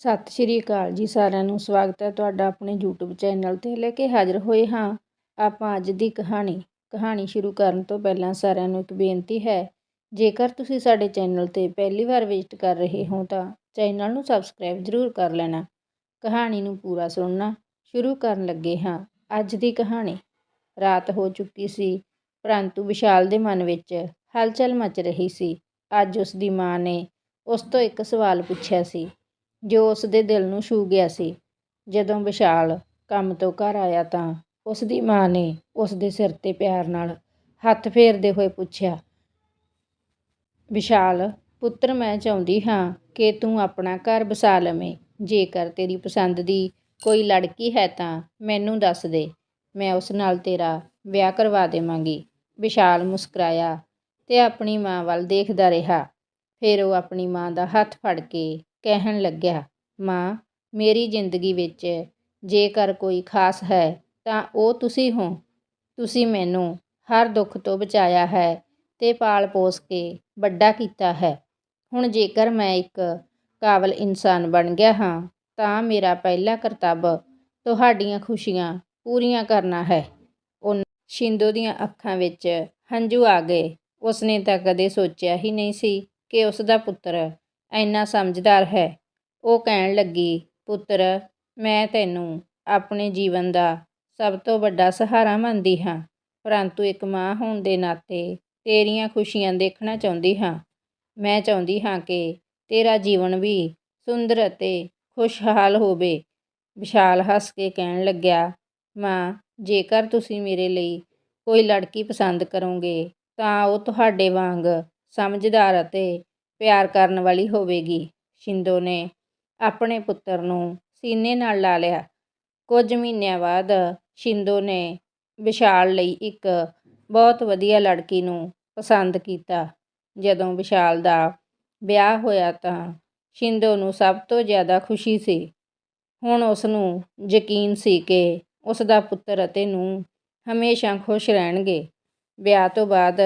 ਸਤਿ ਸ਼੍ਰੀ ਅਕਾਲ ਜੀ ਸਾਰਿਆਂ ਨੂੰ। ਸਵਾਗਤ ਹੈ ਤੁਹਾਡਾ ਆਪਣੇ YouTube ਚੈਨਲ ਤੇ ਲੈ ਕੇ ਹਾਜ਼ਰ ਹੋਏ ਹਾਂ ਆਪਾਂ ਅੱਜ ਦੀ ਕਹਾਣੀ। ਕਹਾਣੀ ਸ਼ੁਰੂ ਕਰਨ ਤੋਂ ਪਹਿਲਾਂ ਸਾਰਿਆਂ ਨੂੰ ਇੱਕ ਬੇਨਤੀ ਹੈ, ਜੇਕਰ ਤੁਸੀਂ ਸਾਡੇ ਚੈਨਲ ਤੇ ਪਹਿਲੀ ਵਾਰ ਵਿਜ਼ਿਟ ਕਰ ਰਹੇ ਹੋ ਤਾਂ ਚੈਨਲ ਨੂੰ ਸਬਸਕ੍ਰਾਈਬ ਜ਼ਰੂਰ ਕਰ ਲੈਣਾ। ਕਹਾਣੀ ਨੂੰ ਪੂਰਾ ਸੁਣਨਾ ਸ਼ੁਰੂ ਕਰਨ ਲੱਗੇ ਹਾਂ। ਅੱਜ ਦੀ ਕਹਾਣੀ, ਰਾਤ ਹੋ ਚੁੱਕੀ ਸੀ, ਪਰੰਤੂ ਵਿਸ਼ਾਲ ਦੇ ਮਨ ਵਿੱਚ ਹਲਚਲ ਮਚ ਰਹੀ ਸੀ। ਅੱਜ ਉਸ ਦੀ ਮਾਂ ਨੇ ਉਸ ਤੋਂ ਇੱਕ ਸਵਾਲ ਪੁੱਛਿਆ ਸੀ ਜੋ ਉਸ ਦੇ ਦਿਲ ਨੂੰ ਛੂਹ ਗਿਆ ਸੀ। ਜਦੋਂ ਵਿਸ਼ਾਲ ਕੰਮ ਤੋਂ ਘਰ ਆਇਆ ਤਾਂ ਉਸ ਦੀ ਮਾਂ ਨੇ ਉਸ ਦੇ ਸਿਰ ਤੇ ਪਿਆਰ ਨਾਲ ਹੱਥ ਫੇਰਦੇ ਹੋਏ ਪੁੱਛਿਆ, ਵਿਸ਼ਾਲ, ਪੁੱਤਰ ਮੈਂ ਚਾਹੁੰਦੀ ਹਾਂ ਕਿ ਤੂੰ ਆਪਣਾ ਘਰ ਵਸਾ ਲਵੇਂ। ਜੇਕਰ ਤੇਰੀ ਪਸੰਦ ਦੀ ਕੋਈ ਲੜਕੀ ਹੈ ਤਾਂ ਮੈਨੂੰ ਦੱਸ ਦੇ। ਮੈਂ ਉਸ ਨਾਲ ਤੇਰਾ ਵਿਆਹ ਕਰਵਾ ਦੇਵਾਂਗੀ। ਵਿਸ਼ਾਲ ਮੁਸਕਰਾਇਆ ਤੇ ਆਪਣੀ ਮਾਂ ਵੱਲ ਦੇਖਦਾ ਰਿਹਾ। ਫਿਰ ਉਹ ਆਪਣੀ ਮਾਂ ਦਾ ਹੱਥ ਫੜ ਕੇ ਕਹਿਣ ਲੱਗਿਆ, ਮਾਂ, ਮੇਰੀ ਜ਼ਿੰਦਗੀ ਵਿੱਚ ਜੇਕਰ ਕੋਈ ਖਾਸ ਹੈ, ਤਾਂ ਉਹ ਤੁਸੀਂ ਹੋ। ਤੁਸੀਂ ਮੈਨੂੰ ਹਰ ਦੁੱਖ ਤੋਂ ਬਚਾਇਆ ਹੈ ਤੇ ਪਾਲ ਪੋਸ ਕੇ ਵੱਡਾ ਕੀਤਾ ਹੈ। ਹੁਣ ਜੇਕਰ ਮੈਂ ਇੱਕ ਕਾਬਲ ਇਨਸਾਨ ਬਣ ਗਿਆ ਹਾਂ, ਤਾਂ ਮੇਰਾ ਪਹਿਲਾ ਕਰਤੱਵ ਤੁਹਾਡੀਆਂ ਖੁਸ਼ੀਆਂ ਪੂਰੀਆਂ ਕਰਨਾ ਹੈ। ਉਹ ਸ਼ਿੰਦੋ ਦੀਆਂ ਅੱਖਾਂ ਵਿੱਚ ਹੰਝੂ ਆ ਗਏ। ਉਸਨੇ ਤਾਂ ਕਦੇ ਸੋਚਿਆ ਹੀ ਨਹੀਂ ਸੀ ਕਿ ਉਸ ਦਾ ਪੁੱਤਰ ਇੰਨਾ ਸਮਝਦਾਰ ਹੈ। ਉਹ ਕਹਿਣ ਲੱਗੀ, ਪੁੱਤਰ, ਮੈਂ ਤੈਨੂੰ ਆਪਣੇ ਜੀਵਨ ਦਾ ਸਭ ਤੋਂ ਵੱਡਾ ਸਹਾਰਾ ਮੰਨਦੀ ਹਾਂ, ਪਰੰਤੂ ਇੱਕ ਮਾਂ ਹੋਣ ਦੇ ਨਾਤੇ ਤੇਰੀਆਂ ਖੁਸ਼ੀਆਂ ਦੇਖਣਾ ਚਾਹੁੰਦੀ ਹਾਂ। ਮੈਂ ਚਾਹੁੰਦੀ ਹਾਂ ਕਿ ਤੇਰਾ ਜੀਵਨ ਵੀ ਸੁੰਦਰ ਅਤੇ ਖੁਸ਼ਹਾਲ ਹੋਵੇ। ਵਿਸ਼ਾਲ ਹੱਸ ਕੇ ਕਹਿਣ ਲੱਗਿਆ, ਮਾਂ, ਜੇਕਰ ਤੁਸੀਂ ਮੇਰੇ ਲਈ ਕੋਈ ਲੜਕੀ ਪਸੰਦ ਕਰੋਗੇ, ਤਾਂ ਉਹ ਤੁਹਾਡੇ ਵਾਂਗ ਸਮਝਦਾਰ ਅਤੇ ਪਿਆਰ ਕਰਨ ਵਾਲੀ ਹੋਵੇਗੀ। ਸ਼ਿੰਦੋ ਨੇ ਆਪਣੇ ਪੁੱਤਰ ਨੂੰ ਸੀਨੇ ਨਾਲ ਲਾ ਲਿਆ। ਕੁਝ ਮਹੀਨਿਆਂ ਬਾਅਦ ਸ਼ਿੰਦੋ ਨੇ ਵਿਸ਼ਾਲ ਲਈ ਇੱਕ ਬਹੁਤ ਵਧੀਆ ਲੜਕੀ ਨੂੰ ਪਸੰਦ ਕੀਤਾ। ਜਦੋਂ ਵਿਸ਼ਾਲ ਦਾ ਵਿਆਹ ਹੋਇਆ ਤਾਂ ਸ਼ਿੰਦੋ ਨੂੰ ਸਭ ਤੋਂ ਜ਼ਿਆਦਾ ਖੁਸ਼ੀ ਸੀ। ਹੁਣ ਉਸ ਨੂੰ ਯਕੀਨ ਸੀ ਕਿ ਉਸ ਦਾ ਪੁੱਤਰ ਅਤੇ ਨੂੰ ਹਮੇਸ਼ਾ ਖੁਸ਼ ਰਹਿਣਗੇ। ਵਿਆਹ ਤੋਂ ਬਾਅਦ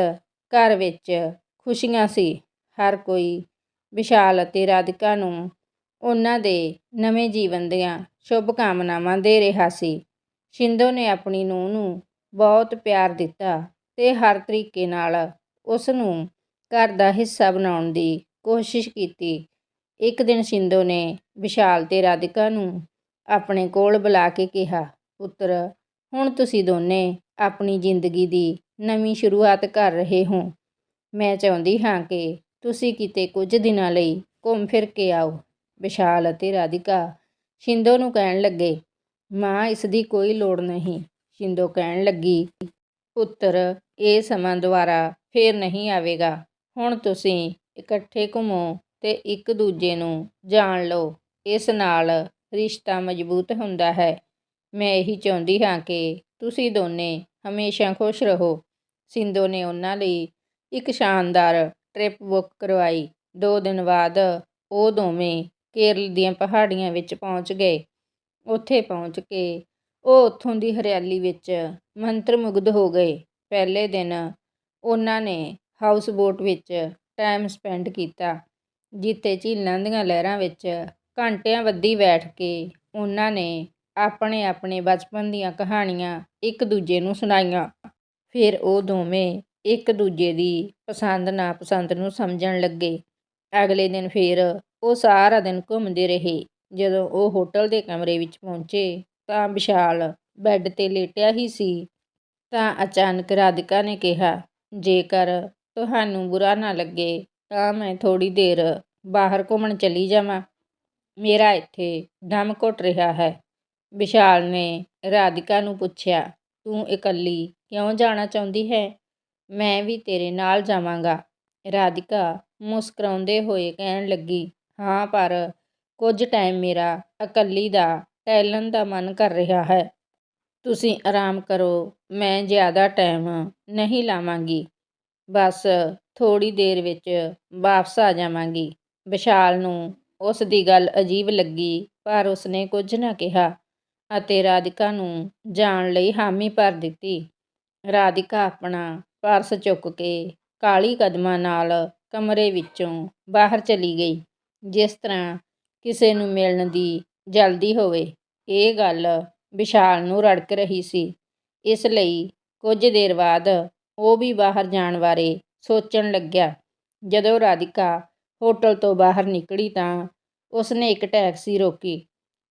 ਘਰ ਵਿੱਚ ਖੁਸ਼ੀਆਂ ਸੀ। ਹਰ ਕੋਈ ਵਿਸ਼ਾਲ ਅਤੇ ਰਾਧਿਕਾ ਨੂੰ ਉਹਨਾਂ ਦੇ ਨਵੇਂ ਜੀਵਨ ਦੀਆਂ ਸ਼ੁਭ ਕਾਮਨਾਵਾਂ ਦੇ ਰਿਹਾ ਸੀ। ਸ਼ਿੰਦੋ ਨੇ ਆਪਣੀ ਨੂੰਹ ਨੂੰ ਬਹੁਤ ਪਿਆਰ ਦਿੱਤਾ ਤੇ ਹਰ ਤਰੀਕੇ ਨਾਲ ਉਸ ਨੂੰ ਘਰ ਦਾ ਹਿੱਸਾ ਬਣਾਉਣ ਦੀ ਕੋਸ਼ਿਸ਼ ਕੀਤੀ। ਇੱਕ ਦਿਨ ਸ਼ਿੰਦੋ ਨੇ ਵਿਸ਼ਾਲ ਤੇ ਰਾਧਿਕਾ ਨੂੰ ਆਪਣੇ ਕੋਲ ਬੁਲਾ ਕੇ ਕਿਹਾ, ਪੁੱਤਰ, ਹੁਣ ਤੁਸੀਂ ਦੋਨੇ ਆਪਣੀ ਜ਼ਿੰਦਗੀ ਦੀ ਨਵੀਂ ਸ਼ੁਰੂਆਤ ਕਰ ਰਹੇ ਹੋ। ਮੈਂ ਚਾਹੁੰਦੀ ਹਾਂ ਕਿ ਤੁਸੀਂ ਕਿਤੇ ਕੁਝ ਦਿਨਾਂ ਲਈ ਘੁੰਮ ਫਿਰ ਕੇ ਆਓ। ਵਿਸ਼ਾਲ ਅਤੇ ਰਾਧਿਕਾ ਸ਼ਿੰਦੋ ਨੂੰ ਕਹਿਣ ਲੱਗੇ, ਮਾਂ, ਇਸ ਦੀ ਕੋਈ ਲੋੜ ਨਹੀਂ। ਸ਼ਿੰਦੋ ਕਹਿਣ ਲੱਗੀ, ਪੁੱਤਰ, ਇਹ ਸਮਾਂ ਦੁਬਾਰਾ ਫੇਰ ਨਹੀਂ ਆਵੇਗਾ। ਹੁਣ ਤੁਸੀਂ ਇਕੱਠੇ ਘੁੰਮੋ ਤੇ ਇੱਕ ਦੂਜੇ ਨੂੰ ਜਾਣ ਲਓ। ਇਸ ਨਾਲ ਰਿਸ਼ਤਾ ਮਜ਼ਬੂਤ ਹੁੰਦਾ ਹੈ। ਮੈਂ ਇਹੀ ਚਾਹੁੰਦੀ ਹਾਂ ਕਿ ਤੁਸੀਂ ਦੋਨੇ ਹਮੇਸ਼ਾ ਖੁਸ਼ ਰਹੋ। ਸਿੰਦੋ ਨੇ ਉਹਨਾਂ ਲਈ ਇੱਕ ਸ਼ਾਨਦਾਰ ਟ੍ਰਿਪ ਬੁੱਕ ਕਰਵਾਈ। ਦੋ ਦਿਨ ਬਾਅਦ ਉਹ ਦੋਵੇਂ ਕੇਰਲ ਦੀਆਂ ਪਹਾੜੀਆਂ ਵਿੱਚ ਪਹੁੰਚ ਗਏ। ਉੱਥੇ ਪਹੁੰਚ ਕੇ ਉਹ ਉੱਥੋਂ ਦੀ ਹਰਿਆਲੀ ਵਿੱਚ ਮੰਤਰਮੁਗਧ ਹੋ ਗਏ। ਪਹਿਲੇ ਦਿਨ ਉਹਨਾਂ ਨੇ ਹਾਊਸ ਬੋਟ ਵਿੱਚ ਟਾਈਮ ਸਪੈਂਡ ਕੀਤਾ, ਜਿੱਥੇ ਝੀਲਾਂ ਦੀਆਂ ਲਹਿਰਾਂ ਵਿੱਚ ਘੰਟਿਆਂ ਵੱਧੀ ਬੈਠ ਕੇ ਉਹਨਾਂ ਨੇ ਆਪਣੇ ਆਪਣੇ ਬਚਪਨ ਦੀਆਂ ਕਹਾਣੀਆਂ ਇੱਕ ਦੂਜੇ ਨੂੰ ਸੁਣਾਈਆਂ। ਫਿਰ ਉਹ ਦੋਵੇਂ ਇੱਕ ਦੂਜੇ ਦੀ ਪਸੰਦ ਨਾਪਸੰਦ ਨੂੰ ਸਮਝਣ ਲੱਗੇ। ਅਗਲੇ ਦਿਨ ਫਿਰ ਉਹ ਸਾਰਾ ਦਿਨ ਘੁੰਮਦੇ ਰਹੇ। ਜਦੋਂ ਉਹ ਹੋਟਲ ਦੇ ਕਮਰੇ ਵਿੱਚ ਪਹੁੰਚੇ ਤਾਂ ਵਿਸ਼ਾਲ ਬੈੱਡ 'ਤੇ ਲੇਟਿਆ ਹੀ ਸੀ। ਤਾਂ ਅਚਾਨਕ ਰਾਧਿਕਾ ਨੇ ਕਿਹਾ, ਜੇਕਰ ਤੁਹਾਨੂੰ ਬੁਰਾ ਨਾ ਲੱਗੇ, ਤਾਂ ਮੈਂ ਥੋੜੀ ਦੇਰ ਬਾਹਰ ਘੁੰਮਣ ਚਲੀ ਜਾਵਾਂ। ਮੇਰਾ ਇੱਥੇ ਦਮ ਘੁੱਟ ਰਿਹਾ ਹੈ। ਵਿਸ਼ਾਲ ਨੇ ਰਾਧਿਕਾ ਨੂੰ ਪੁੱਛਿਆ, ਤੂੰ ਇਕੱਲੀ ਕਿਉਂ ਜਾਣਾ ਚਾਹੁੰਦੀ ਹੈ? ਮੈਂ ਵੀ ਤੇਰੇ ਨਾਲ ਜਾਵਾਂਗਾ। ਰਾਧਿਕਾ ਮੁਸਕਰਾਉਂਦੇ ਹੋਏ ਕਹਿਣ ਲੱਗੀ, ਹਾਂ, ਪਰ ਕੁਝ ਟਾਈਮ ਮੇਰਾ ਇਕੱਲੀ ਦਾ ਟਹਿਲਣ ਦਾ ਮਨ ਕਰ ਰਿਹਾ ਹੈ। ਤੁਸੀਂ ਆਰਾਮ ਕਰੋ, ਮੈਂ ਜ਼ਿਆਦਾ ਟਾਈਮ ਨਹੀਂ ਲਾਵਾਂਗੀ। ਬਸ ਥੋੜੀ ਦੇਰ ਵਿੱਚ ਵਾਪਸ ਆ ਜਾਵਾਂਗੀ। ਵਿਸ਼ਾਲ ਨੂੰ ਉਸ ਦੀ ਗੱਲ ਅਜੀਬ ਲੱਗੀ, ਪਰ ਉਸਨੇ ਕੁਝ ਨਾ ਕਿਹਾ ਅਤੇ ਰਾਧਿਕਾ ਨੂੰ ਜਾਣ ਲਈ ਹਾਮੀ ਭਰ ਦਿੱਤੀ। ਰਾਧਿਕਾ ਆਪਣਾ ਪਰਸ ਚੁੱਕ ਕੇ ਕਾਲੀ ਕਦਮਾਂ ਨਾਲ ਕਮਰੇ ਵਿੱਚੋਂ ਬਾਹਰ ਚਲੀ ਗਈ। ਜਿਸ ਤਰ੍ਹਾਂ ਕਿਸੇ ਨੂੰ ਮਿਲਣ ਦੀ ਜਲਦੀ ਹੋਵੇ, ਇਹ ਗੱਲ ਵਿਸ਼ਾਲ ਨੂੰ ਰੜਕ ਰਹੀ ਸੀ। ਇਸ ਲਈ ਕੁਝ ਦੇਰ ਬਾਅਦ ਉਹ ਵੀ ਬਾਹਰ ਜਾਣ ਬਾਰੇ ਸੋਚਣ ਲੱਗਿਆ। ਜਦੋਂ ਰਾਧਿਕਾ ਹੋਟਲ ਤੋਂ ਬਾਹਰ ਨਿਕਲੀ ਤਾਂ ਉਸਨੇ ਇੱਕ ਟੈਕਸੀ ਰੋਕੀ।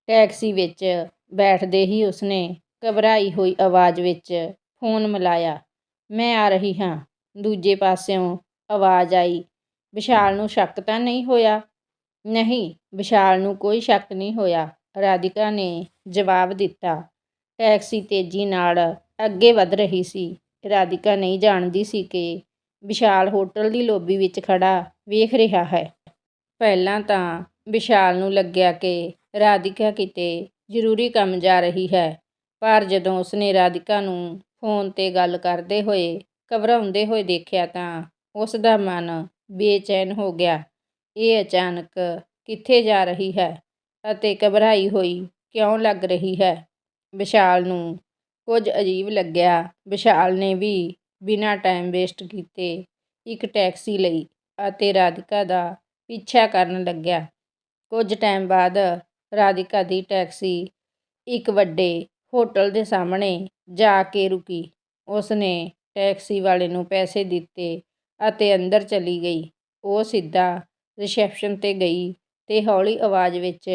ਟੈਕਸੀ ਵਿੱਚ ਬੈਠਦੇ ਹੀ ਉਸਨੇ ਘਬਰਾਈ ਹੋਈ ਆਵਾਜ਼ ਵਿੱਚ ਫੋਨ ਮਿਲਾਇਆ। ਮੈਂ ਆ ਰਹੀ ਹਾਂ। ਦੂਜੇ ਪਾਸਿਓਂ ਆਵਾਜ਼ ਆਈ, ਵਿਸ਼ਾਲ ਨੂੰ ਸ਼ੱਕ ਤਾਂ ਨਹੀਂ ਹੋਇਆ? ਨਹੀਂ, ਵਿਸ਼ਾਲ ਨੂੰ ਕੋਈ ਸ਼ੱਕ ਨਹੀਂ ਹੋਇਆ। ਰਾਧਿਕਾ ਨੇ ਜਵਾਬ ਦਿੱਤਾ। ਟੈਕਸੀ ਤੇਜ਼ੀ ਨਾਲ ਅੱਗੇ ਵਧ ਰਹੀ ਸੀ। ਰਾਧਿਕਾ ਨਹੀਂ ਜਾਣਦੀ ਸੀ ਕਿ ਵਿਸ਼ਾਲ ਹੋਟਲ ਦੀ ਲੋਬੀ ਵਿੱਚ ਖੜਾ ਵੇਖ ਰਿਹਾ ਹੈ। ਪਹਿਲਾਂ ਤਾਂ ਵਿਸ਼ਾਲ ਨੂੰ ਲੱਗਿਆ ਕਿ ਰਾਧਿਕਾ ਕਿਤੇ ਜ਼ਰੂਰੀ ਕੰਮ ਜਾ ਰਹੀ ਹੈ, ਪਰ ਜਦੋਂ ਉਸਨੇ ਰਾਧਿਕਾ ਨੂੰ ਫੋਨ ਤੇ ਗੱਲ ਕਰਦੇ ਹੋਏ, ਘਬਰਾਉਂਦੇ ਹੋਏ ਦੇਖਿਆ ਤਾਂ ਉਸ ਦਾ ਮਨ ਬੇਚੈਨ ਹੋ ਗਿਆ। ਇਹ ਅਚਾਨਕ ਕਿੱਥੇ ਜਾ ਰਹੀ ਹੈ ਅਤੇ ਘਬਰਾਈ ਹੋਈ ਕਿਉਂ ਲੱਗ ਰਹੀ ਹੈ? ਵਿਸ਼ਾਲ ਨੂੰ ਕੁਝ ਅਜੀਬ ਲੱਗਿਆ। ਵਿਸ਼ਾਲ ਨੇ ਵੀ ਬਿਨਾਂ ਟਾਈਮ ਵੇਸਟ ਕੀਤੇ ਇੱਕ ਟੈਕਸੀ ਲਈ ਅਤੇ ਰਾਧਿਕਾ ਦਾ ਪਿੱਛਾ ਕਰਨ ਲੱਗਿਆ। ਕੁਝ ਟਾਈਮ ਬਾਅਦ ਰਾਧਿਕਾ ਦੀ ਟੈਕਸੀ ਇੱਕ ਵੱਡੇ ਹੋਟਲ ਦੇ ਸਾਹਮਣੇ ਜਾ ਕੇ ਰੁਕੀ। ਉਸਨੇ ਟੈਕਸੀ ਵਾਲੇ ਨੂੰ ਪੈਸੇ ਦਿੱਤੇ ਅਤੇ ਅੰਦਰ ਚਲੀ ਗਈ। ਉਹ ਸਿੱਧਾ ਰਿਸੈਪਸ਼ਨ ਤੇ ਗਈ ਤੇ ਹੌਲੀ ਆਵਾਜ਼ ਵਿੱਚ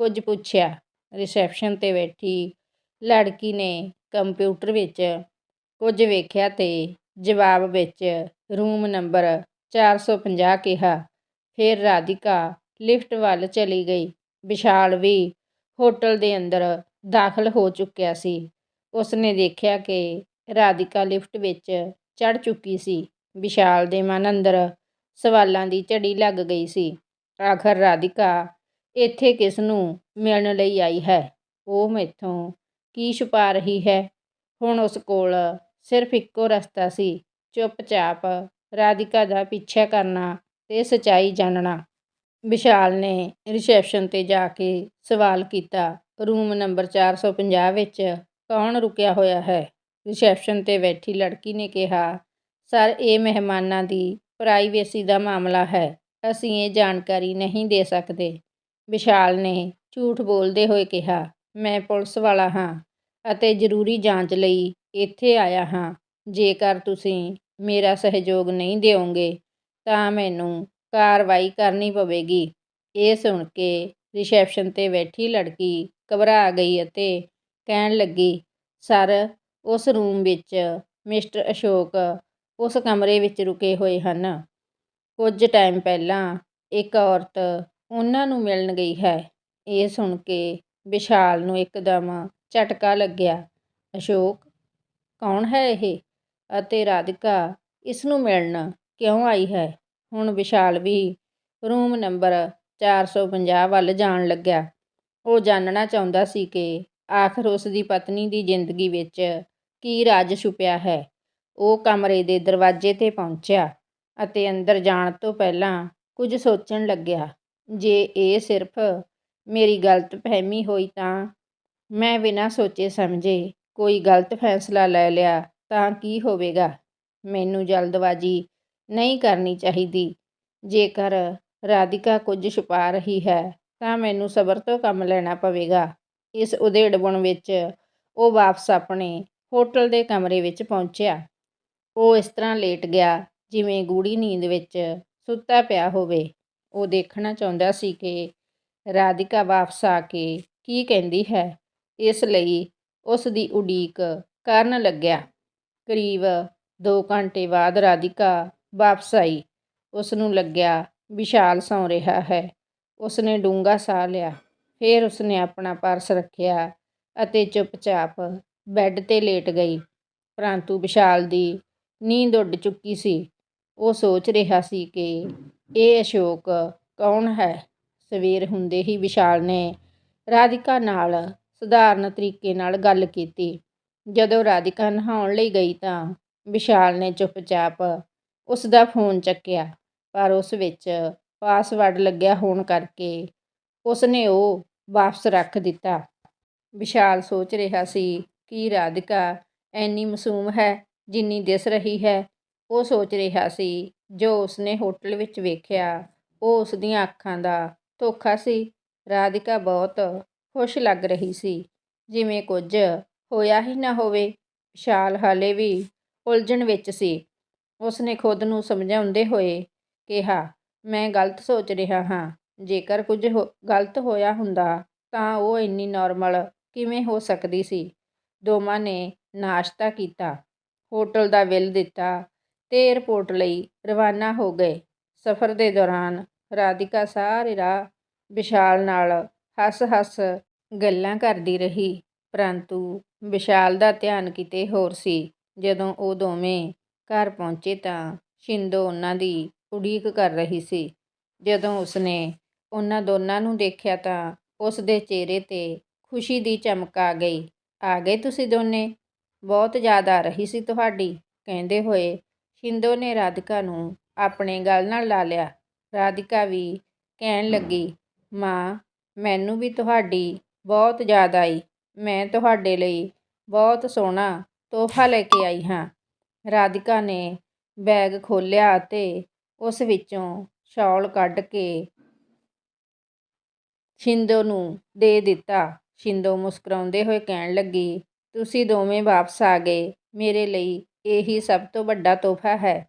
ਕੁਝ ਪੁੱਛਿਆ। ਰਿਸੈਪਸ਼ਨ ਤੇ ਬੈਠੀ ਲੜਕੀ ਨੇ ਕੰਪਿਊਟਰ ਵਿੱਚ ਕੁਝ ਵੇਖਿਆ ਤੇ ਜਵਾਬ ਵਿੱਚ ਰੂਮ ਨੰਬਰ 450 ਕਿਹਾ। ਫਿਰ ਰਾਧਿਕਾ ਲਿਫਟ ਵੱਲ ਚਲੀ ਗਈ। ਵਿਸ਼ਾਲ ਵੀ ਹੋਟਲ ਦੇ ਅੰਦਰ ਦਾਖਲ ਹੋ ਚੁੱਕਿਆ ਸੀ। ਉਸਨੇ ਦੇਖਿਆ ਕਿ ਰਾਧਿਕਾ ਲਿਫਟ ਵਿੱਚ ਚੜ੍ਹ ਚੁੱਕੀ ਸੀ। ਵਿਸ਼ਾਲ ਦੇ ਮਨ ਅੰਦਰ ਸਵਾਲਾਂ ਦੀ ਝੜੀ ਲੱਗ ਗਈ ਸੀ। ਆਖਰ ਰਾਧਿਕਾ, ਇੱਥੇ ਕਿਸ ਨੂੰ ਮਿਲਣ ਲਈ ਆਈ ਹੈ? ਉਹ ਮੈਥੋਂ ਕੀ ਛੁਪਾ ਰਹੀ ਹੈ? ਹੁਣ ਉਸ ਕੋਲ ਸਿਰਫ ਇੱਕੋ ਰਸਤਾ ਸੀ, ਚੁੱਪਚਾਪ ਰਾਧਿਕਾ ਦਾ ਪਿੱਛਾ ਕਰਨਾ ਤੇ ਸੱਚਾਈ ਜਾਣਨਾ। ਵਿਸ਼ਾਲ ਨੇ ਰਿਸੈਪਸ਼ਨ ਤੇ ਜਾ ਕੇ ਸਵਾਲ ਕੀਤਾ, ਰੂਮ ਨੰਬਰ 450 ਵਿੱਚ ਕੌਣ ਰੁਕਿਆ ਹੋਇਆ ਹੈ? ਰਿਸੈਪਸ਼ਨ ਤੇ ਬੈਠੀ ਲੜਕੀ ਨੇ ਕਿਹਾ, ਸਰ, ਇਹ ਮਹਿਮਾਨਾਂ ਦੀ ਪ੍ਰਾਈਵੇਸੀ ਦਾ ਮਾਮਲਾ ਹੈ। ਅਸੀਂ ਇਹ ਜਾਣਕਾਰੀ ਨਹੀਂ ਦੇ ਸਕਦੇ। ਵਿਸ਼ਾਲ ਨੇ ਝੂਠ ਬੋਲਦੇ ਹੋਏ ਕਿਹਾ, ਮੈਂ ਪੁਲਿਸ ਵਾਲਾ ਹਾਂ ਅਤੇ ਜ਼ਰੂਰੀ ਜਾਂਚ ਲਈ ਇੱਥੇ ਆਇਆ ਹਾਂ। ਜੇਕਰ ਤੁਸੀਂ ਮੇਰਾ ਸਹਿਯੋਗ ਨਹੀਂ ਦਿਓਗੇ, ਤਾਂ ਮੈਨੂੰ ਕਾਰਵਾਈ ਕਰਨੀ ਪਵੇਗੀ। ਇਹ ਸੁਣ ਕੇ ਰਿਸੈਪਸ਼ਨ ਤੇ ਬੈਠੀ ਲੜਕੀ ਘਬਰਾ ਗਈ ਅਤੇ ਕਹਿਣ ਲੱਗੀ, ਸਰ, ਉਸ ਰੂਮ ਵਿੱਚ ਮਿਸਟਰ ਅਸ਼ੋਕ ਉਸ ਕਮਰੇ ਵਿੱਚ ਰੁਕੇ ਹੋਏ ਹਨ। ਕੁਝ ਟਾਈਮ ਪਹਿਲਾਂ ਇੱਕ ਔਰਤ ਉਹਨਾਂ ਨੂੰ ਮਿਲਣ ਗਈ ਹੈ। ਇਹ ਸੁਣ ਕੇ ਵਿਸ਼ਾਲ ਨੂੰ ਇੱਕਦਮ ਝਟਕਾ ਲੱਗਿਆ। ਅਸ਼ੋਕ, ਕੌਣ ਹੈ ਇਹ? ਅਤੇ ਰਾਧਿਕਾ, ਇਸ ਨੂੰ ਮਿਲਣ ਕਿਉਂ ਆਈ ਹੈ? ਹੁਣ ਵਿਸ਼ਾਲ ਵੀ ਰੂਮ ਨੰਬਰ 450 ਵੱਲ ਜਾਣ ਲੱਗਿਆ। ਉਹ ਜਾਣਨਾ ਚਾਹੁੰਦਾ ਸੀ ਕਿ ਆਖਰ ਉਸ ਦੀ ਪਤਨੀ ਦੀ ਜ਼ਿੰਦਗੀ ਵਿੱਚ ਕੀ ਰਾਜ ਛੁਪਿਆ ਹੈ? ਉਹ ਕਮਰੇ ਦੇ ਦਰਵਾਜ਼ੇ ਤੇ ਪਹੁੰਚਿਆ ਅਤੇ ਅੰਦਰ ਜਾਣ ਤੋਂ ਪਹਿਲਾਂ ਕੁਝ ਸੋਚਣ ਲੱਗਿਆ, ਜੇ ਇਹ ਸਿਰਫ ਮੇਰੀ ਗਲਤਫਹਿਮੀ ਹੋਈ ਤਾਂ? ਮੈਂ ਬਿਨਾਂ ਸੋਚੇ ਸਮਝੇ, ਕੋਈ ਗਲਤ ਫੈਸਲਾ ਲੈ ਲਿਆ ਤਾਂ ਕੀ ਹੋਵੇਗਾ? ਮੈਨੂੰ ਜਲਦਬਾਜ਼ੀ ਨਹੀਂ ਕਰਨੀ ਚਾਹੀਦੀ। ਜੇਕਰ ਰਾਧਿਕਾ ਕੁਝ ਛੁਪਾ ਰਹੀ ਹੈ ਤਾਂ ਮੈਨੂੰ ਸਬਰ ਤੋਂ ਕੰਮ ਲੈਣਾ ਪਵੇਗਾ। ਇਸ ਉਧੇੜਬੁਣ ਵਿੱਚ ਉਹ ਵਾਪਸ ਆਪਣੇ ਹੋਟਲ ਦੇ ਕਮਰੇ ਵਿੱਚ ਪਹੁੰਚਿਆ। ਉਹ ਇਸ ਤਰ੍ਹਾਂ ਲੇਟ ਗਿਆ ਜਿਵੇਂ ਗੂੜੀ ਨੀਂਦ ਵਿੱਚ ਸੁੱਤਾ ਪਿਆ ਹੋਵੇ। ਉਹ ਦੇਖਣਾ ਚਾਹੁੰਦਾ ਸੀ ਕਿ ਰਾਧਿਕਾ ਵਾਪਸ ਆ ਕੇ ਕੀ ਕਹਿੰਦੀ ਹੈ। ਇਸ ਲਈ ਉਸ ਦੀ ਉਡੀਕ ਕਰਨ ਲੱਗਿਆ। ਕਰੀਬ 2 ਘੰਟੇ ਬਾਅਦ ਰਾਧਿਕਾ ਵਾਪਸ ਆਈ। ਉਸ ਨੂੰ ਲੱਗਿਆ ਵਿਸ਼ਾਲ ਸੌਂ ਰਿਹਾ ਹੈ। ਉਸਨੇ ਡੂੰਘਾ ਸਾਹ ਲਿਆ। ਫਿਰ ਉਸਨੇ ਆਪਣਾ ਪਰਸ ਰੱਖਿਆ ਅਤੇ ਚੁੱਪਚਾਪ ਬੈੱਡ ਤੇ ਲੇਟ ਗਈ। ਪਰੰਤੂ ਵਿਸ਼ਾਲ ਦੀ ਨੀਂਦ ਉੱਡ ਚੁੱਕੀ ਸੀ। ਉਹ ਸੋਚ ਰਿਹਾ ਸੀ ਕਿ ਇਹ ਅਸ਼ੋਕ ਕੌਣ ਹੈ? ਸਵੇਰ ਹੁੰਦੇ ਹੀ ਵਿਸ਼ਾਲ ਨੇ ਰਾਧਿਕਾ ਨਾਲ ਸਧਾਰਨ ਤਰੀਕੇ ਨਾਲ ਗੱਲ ਕੀਤੀ। ਜਦੋਂ ਰਾਧਿਕਾ ਨਹਾਉਣ ਲਈ ਗਈ ਤਾਂ ਵਿਸ਼ਾਲ ਨੇ ਚੁੱਪਚਾਪ ਉਸ ਦਾ ਫੋਨ ਚੱਕਿਆ, ਪਰ ਉਸ ਵਿੱਚ ਪਾਸਵਰਡ ਲੱਗਿਆ ਹੋਣ ਕਰਕੇ ਉਸਨੇ ਉਹ ਵਾਪਸ ਰੱਖ ਦਿੱਤਾ। ਵਿਸ਼ਾਲ ਸੋਚ ਰਿਹਾ ਸੀ ਕਿ ਰਾਧਿਕਾ ਐਨੀ ਮਾਸੂਮ ਹੈ, ਜਿੰਨੀ ਦਿਸ ਰਹੀ ਹੈ। ਉਹ ਸੋਚ ਰਿਹਾ ਸੀ, ਜੋ ਉਸਨੇ ਹੋਟਲ ਵਿੱਚ ਵੇਖਿਆ, ਉਹ ਉਸ ਦੀਆਂ ਅੱਖਾਂ ਦਾ ਧੋਖਾ ਸੀ। ਰਾਧਿਕਾ ਬਹੁਤ ਖੁਸ਼ ਲੱਗ ਰਹੀ ਸੀ, ਜਿਵੇਂ ਕੁਝ ਹੋਇਆ ਹੀ ਨਾ ਹੋਵੇ। ਵਿਸ਼ਾਲ ਹਾਲੇ ਵੀ ਉਲਝਣ ਵਿੱਚ ਸੀ। ਉਸਨੇ ਖੁਦ ਨੂੰ ਸਮਝਾਉਂਦੇ ਹੋਏ ਕਿਹਾ, ਮੈਂ ਗਲਤ ਸੋਚ ਰਿਹਾ ਹਾਂ। ਜੇਕਰ ਕੁਝ ਹੋ, ਗਲਤ ਹੋਇਆ ਹੁੰਦਾ ਤਾਂ ਉਹ ਇੰਨੀ ਨੋਰਮਲ ਕਿਵੇਂ ਹੋ ਸਕਦੀ ਸੀ? ਦੋਵਾਂ ਨੇ ਨਾਸ਼ਤਾ ਕੀਤਾ, ਹੋਟਲ ਦਾ ਬਿੱਲ ਦਿੱਤਾ ਤੇ ਏਅਰਪੋਰਟ ਲਈ ਰਵਾਨਾ ਹੋ ਗਏ। ਸਫ਼ਰ ਦੇ ਦੌਰਾਨ ਰਾਧਿਕਾ ਸਾਰੇ ਰਾਹ ਵਿਸ਼ਾਲ ਨਾਲ ਹੱਸ-ਹੱਸ ਗੱਲਾਂ ਕਰਦੀ ਰਹੀ, ਪਰੰਤੂ ਵਿਸ਼ਾਲ ਦਾ ਧਿਆਨ ਕਿਤੇ ਹੋਰ ਸੀ। ਜਦੋਂ ਉਹ ਦੋਵੇਂ ਘਰ ਪਹੁੰਚੇ ਤਾਂ ਸ਼ਿੰਦੋ ਉਹਨਾਂ ਦੀ ਉਡੀਕ ਕਰ ਰਹੀ ਸੀ। ਜਦੋਂ ਉਸਨੇ ਉਹਨਾਂ ਦੋਨਾਂ ਨੂੰ ਦੇਖਿਆ ਤਾਂ ਉਸ ਦੇ ਚਿਹਰੇ ਤੇ ਖੁਸ਼ੀ ਦੀ ਚਮਕ ਆ ਗਈ। ਆ ਗਏ ਤੁਸੀਂ ਦੋਨੇ? ਬਹੁਤ ਯਾਦ ਆ ਰਹੀ ਸੀ ਤੁਹਾਡੀ, ਕਹਿੰਦੇ ਹੋਏ ਸ਼ਿੰਦੋ ਨੇ ਰਾਧਿਕਾ ਨੂੰ ਆਪਣੇ ਗਲ ਨਾਲ ਲਾ ਲਿਆ। ਰਾਧਿਕਾ ਵੀ ਕਹਿਣ ਲੱਗੀ, ਮਾਂ, ਮੈਨੂੰ ਵੀ ਤੁਹਾਡੀ ਬਹੁਤ ਯਾਦ ਆਈ। ਮੈਂ ਤੁਹਾਡੇ ਲਈ ਬਹੁਤ ਸੋਹਣਾ ਤੋਹਫਾ ਲੈ ਕੇ ਆਈ ਹਾਂ। ਰਾਧਿਕਾ ਨੇ ਬੈਗ ਖੋਲ੍ਹਿਆ ਅਤੇ ਉਸ ਵਿੱਚੋਂ ਸ਼ਾਲ ਕੱਢ ਕੇ ਸ਼ਿੰਦੋ ਨੂੰ ਦੇ ਦਿੱਤਾ। ਸ਼ਿੰਦੋ ਮੁਸਕਰਾਉਂਦੇ ਹੋਏ ਕਹਿਣ ਲੱਗੀ, ਤੁਸੀਂ ਦੋਵੇਂ ਵਾਪਸ ਆ ਗਏ। ਮੇਰੇ ਲਈ ਇਹੀ ਸਭ ਤੋਂ ਵੱਡਾ ਤੋਹਫਾ ਹੈ।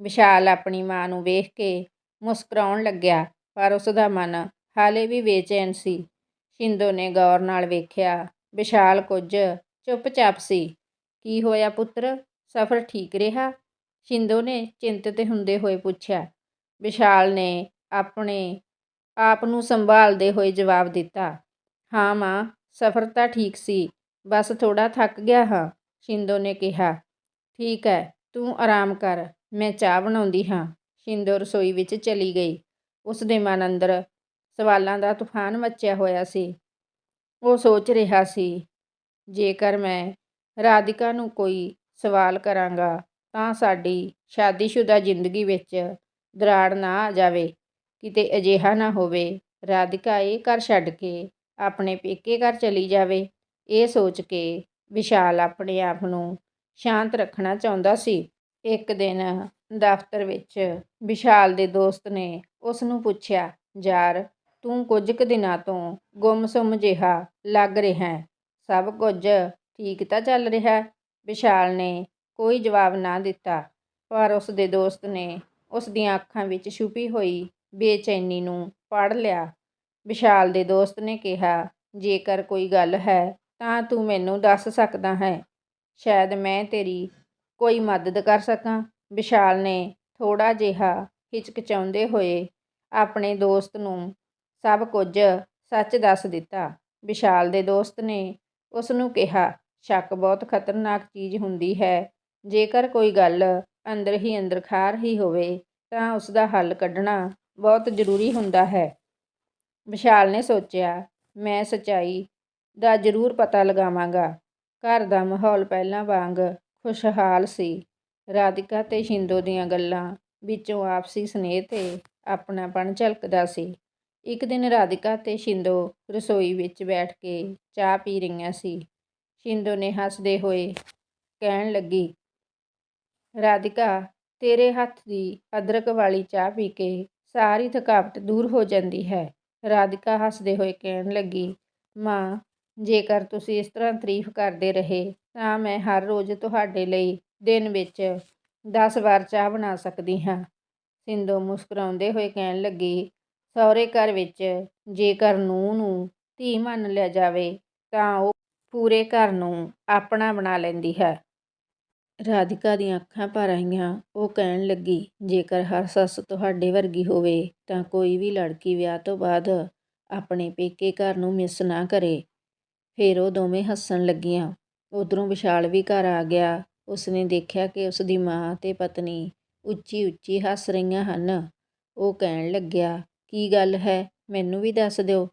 ਵਿਸ਼ਾਲ ਆਪਣੀ ਮਾਂ ਨੂੰ ਵੇਖ ਕੇ ਮੁਸਕਰਾਉਣ ਲੱਗਿਆ, ਪਰ ਉਸ ਦਾ ਮਨ ਹਾਲੇ ਵੀ ਬੇਚੈਨ ਸੀ। ਸ਼ਿੰਦੋ ਨੇ ਗੌਰ ਨਾਲ ਵੇਖਿਆ, ਵਿਸ਼ਾਲ ਕੁਝ ਚੁੱਪਚਾਪ ਸੀ। ਕੀ ਹੋਇਆ ਪੁੱਤਰ? ਸਫ਼ਰ ਠੀਕ ਰਿਹਾ? ਸ਼ਿੰਦੋ ਨੇ ਚਿੰਤਤ ਹੁੰਦੇ ਹੋਏ ਪੁੱਛਿਆ। ਵਿਸ਼ਾਲ ਨੇ ਆਪਣੇ ਆਪ ਨੂੰ ਸੰਭਾਲਦੇ ਹੋਏ ਜਵਾਬ ਦਿੱਤਾ, ਹਾਂ ਮਾਂ, ਸਫ਼ਰ ਤਾਂ ਠੀਕ ਸੀ, ਬਸ ਥੋੜ੍ਹਾ ਥੱਕ ਗਿਆ ਹਾਂ, ਸ਼ਿੰਦੋ ਨੇ ਕਿਹਾ। ਠੀਕ ਹੈ ਤੂੰ ਆਰਾਮ ਕਰ, ਮੈਂ ਚਾਹ ਬਣਾਉਂਦੀ ਹਾਂ, ਸ਼ਿੰਦੋ ਰਸੋਈ ਵਿੱਚ ਚਲੀ ਗਈ। ਉਸ ਦੇ ਮਨ ਅੰਦਰ ਸਵਾਲਾਂ ਦਾ ਤੂਫਾਨ ਮੱਚਿਆ ਹੋਇਆ ਸੀ। ਉਹ ਸੋਚ ਰਿਹਾ ਸੀ, ਜੇਕਰ ਮੈਂ ਰਾਧਿਕਾ ਨੂੰ ਕੋਈ ਸਵਾਲ ਕਰਾਂਗਾ, ਤਾਂ ਸਾਡੀ ਸ਼ਾਦੀशुदा ਜ਼ਿੰਦਗੀ ਵਿੱਚ ਦਰਾੜ ਨਾ ਆ ਜਾਵੇ। ਕਿਤੇ ਅਜਿਹਾ ਨਾ ਹੋਵੇ। ਰਾਧਿਕਾ ਇਹ ਘਰ ਛੱਡ ਕੇ ਆਪਣੇ ਪੇਕੇ ਘਰ ਚਲੀ ਜਾਵੇ। ਇਹ ਸੋਚ ਕੇ ਵਿਸ਼ਾਲ ਆਪਣੇ ਆਪ ਨੂੰ ਸ਼ਾਂਤ ਰੱਖਣਾ ਚਾਹੁੰਦਾ ਸੀ। ਇੱਕ ਦਿਨ ਦਫ਼ਤਰ ਵਿੱਚ ਵਿਸ਼ਾਲ ਦੇ ਦੋਸਤ ਨੇ ਉਸ ਨੂੰ ਪੁੱਛਿਆ ਯਾਰ ਤੂੰ ਕੁਝ ਕੁ ਦਿਨਾਂ ਤੋਂ ਗੁੰਮਸੁੰਮ ਜਿਹਾ ਲੱਗ ਰਿਹਾ ਸਭ ਕੁਝ ਠੀਕ ਤਾਂ ਚੱਲ ਰਿਹਾ? ਵਿਸ਼ਾਲ ਨੇ ਕੋਈ ਜਵਾਬ ਨਾ ਦਿੱਤਾ, ਪਰ ਉਸ ਦੇ ਦੋਸਤ ਨੇ ਉਸ ਦੀਆਂ ਅੱਖਾਂ ਵਿੱਚ ਛੁਪੀ ਹੋਈ ਬੇਚੈਨੀ ਨੂੰ ਪੜ੍ਹ ਲਿਆ। ਵਿਸ਼ਾਲ ਦੇ ਦੋਸਤ ਨੇ ਕਿਹਾ, ਜੇਕਰ ਕੋਈ ਗੱਲ ਹੈ, ਤਾਂ ਤੂੰ ਮੈਨੂੰ ਦੱਸ ਸਕਦਾ ਹੈ। ਸ਼ਾਇਦ ਮੈਂ ਤੇਰੀ ਕੋਈ ਮਦਦ ਕਰ ਸਕਾਂ। ਵਿਸ਼ਾਲ ਨੇ ਥੋੜਾ ਜਿਹਾ ਹਿਚਕਚਾਉਂਦੇ ਹੋਏ ਆਪਣੇ ਦੋਸਤ ਨੂੰ ਸਭ ਕੁਝ ਸੱਚ ਦੱਸ ਦਿੱਤਾ। ਵਿਸ਼ਾਲ ਦੇ ਦੋਸਤ ਨੇ ਉਸ ਨੂੰ ਕਿਹਾ, ਸ਼ੱਕ ਬਹੁਤ ਖਤਰਨਾਕ ਚੀਜ਼ ਹੁੰਦੀ ਹੈ। ਜੇਕਰ ਕੋਈ ਗੱਲ ਅੰਦਰ ਹੀ ਅੰਦਰ ਖਾ ਰਹੀ ਹੋਵੇ, ਤਾਂ ਉਸ ਦਾ ਹੱਲ ਕੱਢਣਾ ਬਹੁਤ ਜ਼ਰੂਰੀ ਹੁੰਦਾ ਹੈ। ਵਿਸ਼ਾਲ ਨੇ ਸੋਚਿਆ, ਮੈਂ ਸੱਚਾਈ ਦਾ ਜ਼ਰੂਰ ਪਤਾ ਲਗਾਵਾਂਗਾ। ਘਰ ਦਾ ਮਾਹੌਲ ਪਹਿਲਾਂ ਵਾਂਗ ਖੁਸ਼ਹਾਲ ਸੀ। ਰਾਧਿਕਾ ਤੇ ਸ਼ਿੰਦੋ ਦੀਆਂ ਗੱਲਾਂ ਵਿੱਚੋਂ ਆਪਸੀ ਸਨੇਹ ਤੇ ਆਪਣਾਪਣ ਝਲਕਦਾ ਸੀ। ਇੱਕ ਦਿਨ ਰਾਧਿਕਾ ਤੇ ਸ਼ਿੰਦੋ ਰਸੋਈ ਵਿੱਚ ਬੈਠ ਕੇ ਚਾਹ ਪੀ ਰਹੀਆਂ ਸੀ। ਸ਼ਿੰਦੋ ਨੇ ਹੱਸਦੇ ਹੋਏ ਕਹਿਣ ਲੱਗੀ, ਰਾਧਿਕਾ, ਤੇਰੇ ਹੱਥ ਦੀ ਅਦਰਕ ਵਾਲੀ ਚਾਹ ਪੀ ਕੇ ਸਾਰੀ ਥਕਾਵਟ ਦੂਰ ਹੋ ਜਾਂਦੀ ਹੈ। ਰਾਧਿਕਾ ਹੱਸਦੇ ਹੋਏ ਕਹਿਣ ਲੱਗੀ, ਮਾਂ, ਜੇਕਰ ਤੁਸੀਂ ਇਸ ਤਰ੍ਹਾਂ ਤਾਰੀਫ ਕਰਦੇ ਰਹੇ, ਤਾਂ ਮੈਂ ਹਰ ਰੋਜ਼ ਤੁਹਾਡੇ ਲਈ ਦਿਨ ਵਿੱਚ 10 ਵਾਰ ਚਾਹ ਬਣਾ ਸਕਦੀ ਹਾਂ। ਸਿੰਦੋ ਮੁਸਕਰਾਉਂਦੇ ਹੋਏ ਕਹਿਣ ਲੱਗੀ, ਸਹੁਰੇ ਘਰ ਵਿੱਚ ਜੇਕਰ ਨੂੰਹ ਨੂੰ ਧੀ ਮੰਨ ਲਿਆ ਜਾਵੇ, ਤਾਂ ਉਹ ਪੂਰੇ ਘਰ ਨੂੰ ਆਪਣਾ ਬਣਾ ਲੈਂਦੀ ਹੈ। ਰਾਧਿਕਾ ਦੀਆਂ ਅੱਖਾਂ ਭਰ ਆਈਆਂ। ਉਹ ਕਹਿਣ ਲੱਗੀ, ਜੇਕਰ ਹਰ ਸੱਸ ਤੁਹਾਡੇ ਵਰਗੀ ਹੋਵੇ, ਤਾਂ ਕੋਈ ਵੀ ਲੜਕੀ ਵਿਆਹ ਤੋਂ ਬਾਅਦ ਆਪਣੇ ਪੇਕੇ ਘਰ ਨੂੰ ਮਿਸ ਨਾ ਕਰੇ। ਫਿਰ ਉਹ ਦੋਵੇਂ ਹੱਸਣ ਲੱਗੀਆਂ। ਉਧਰੋਂ ਵਿਸ਼ਾਲ ਵੀ ਘਰ ਆ ਗਿਆ। ਉਸਨੇ ਦੇਖਿਆ ਕਿ ਉਸ ਦੀ ਮਾਂ ਤੇ ਪਤਨੀ ਉੱਚੀ ਉੱਚੀ ਹੱਸ ਰਹੀਆਂ ਹਨ। ਉਹ ਕਹਿਣ ਲੱਗਿਆ, ਕੀ ਗੱਲ ਹੈ? ਮੈਨੂੰ ਵੀ ਦੱਸ ਦਿਓ।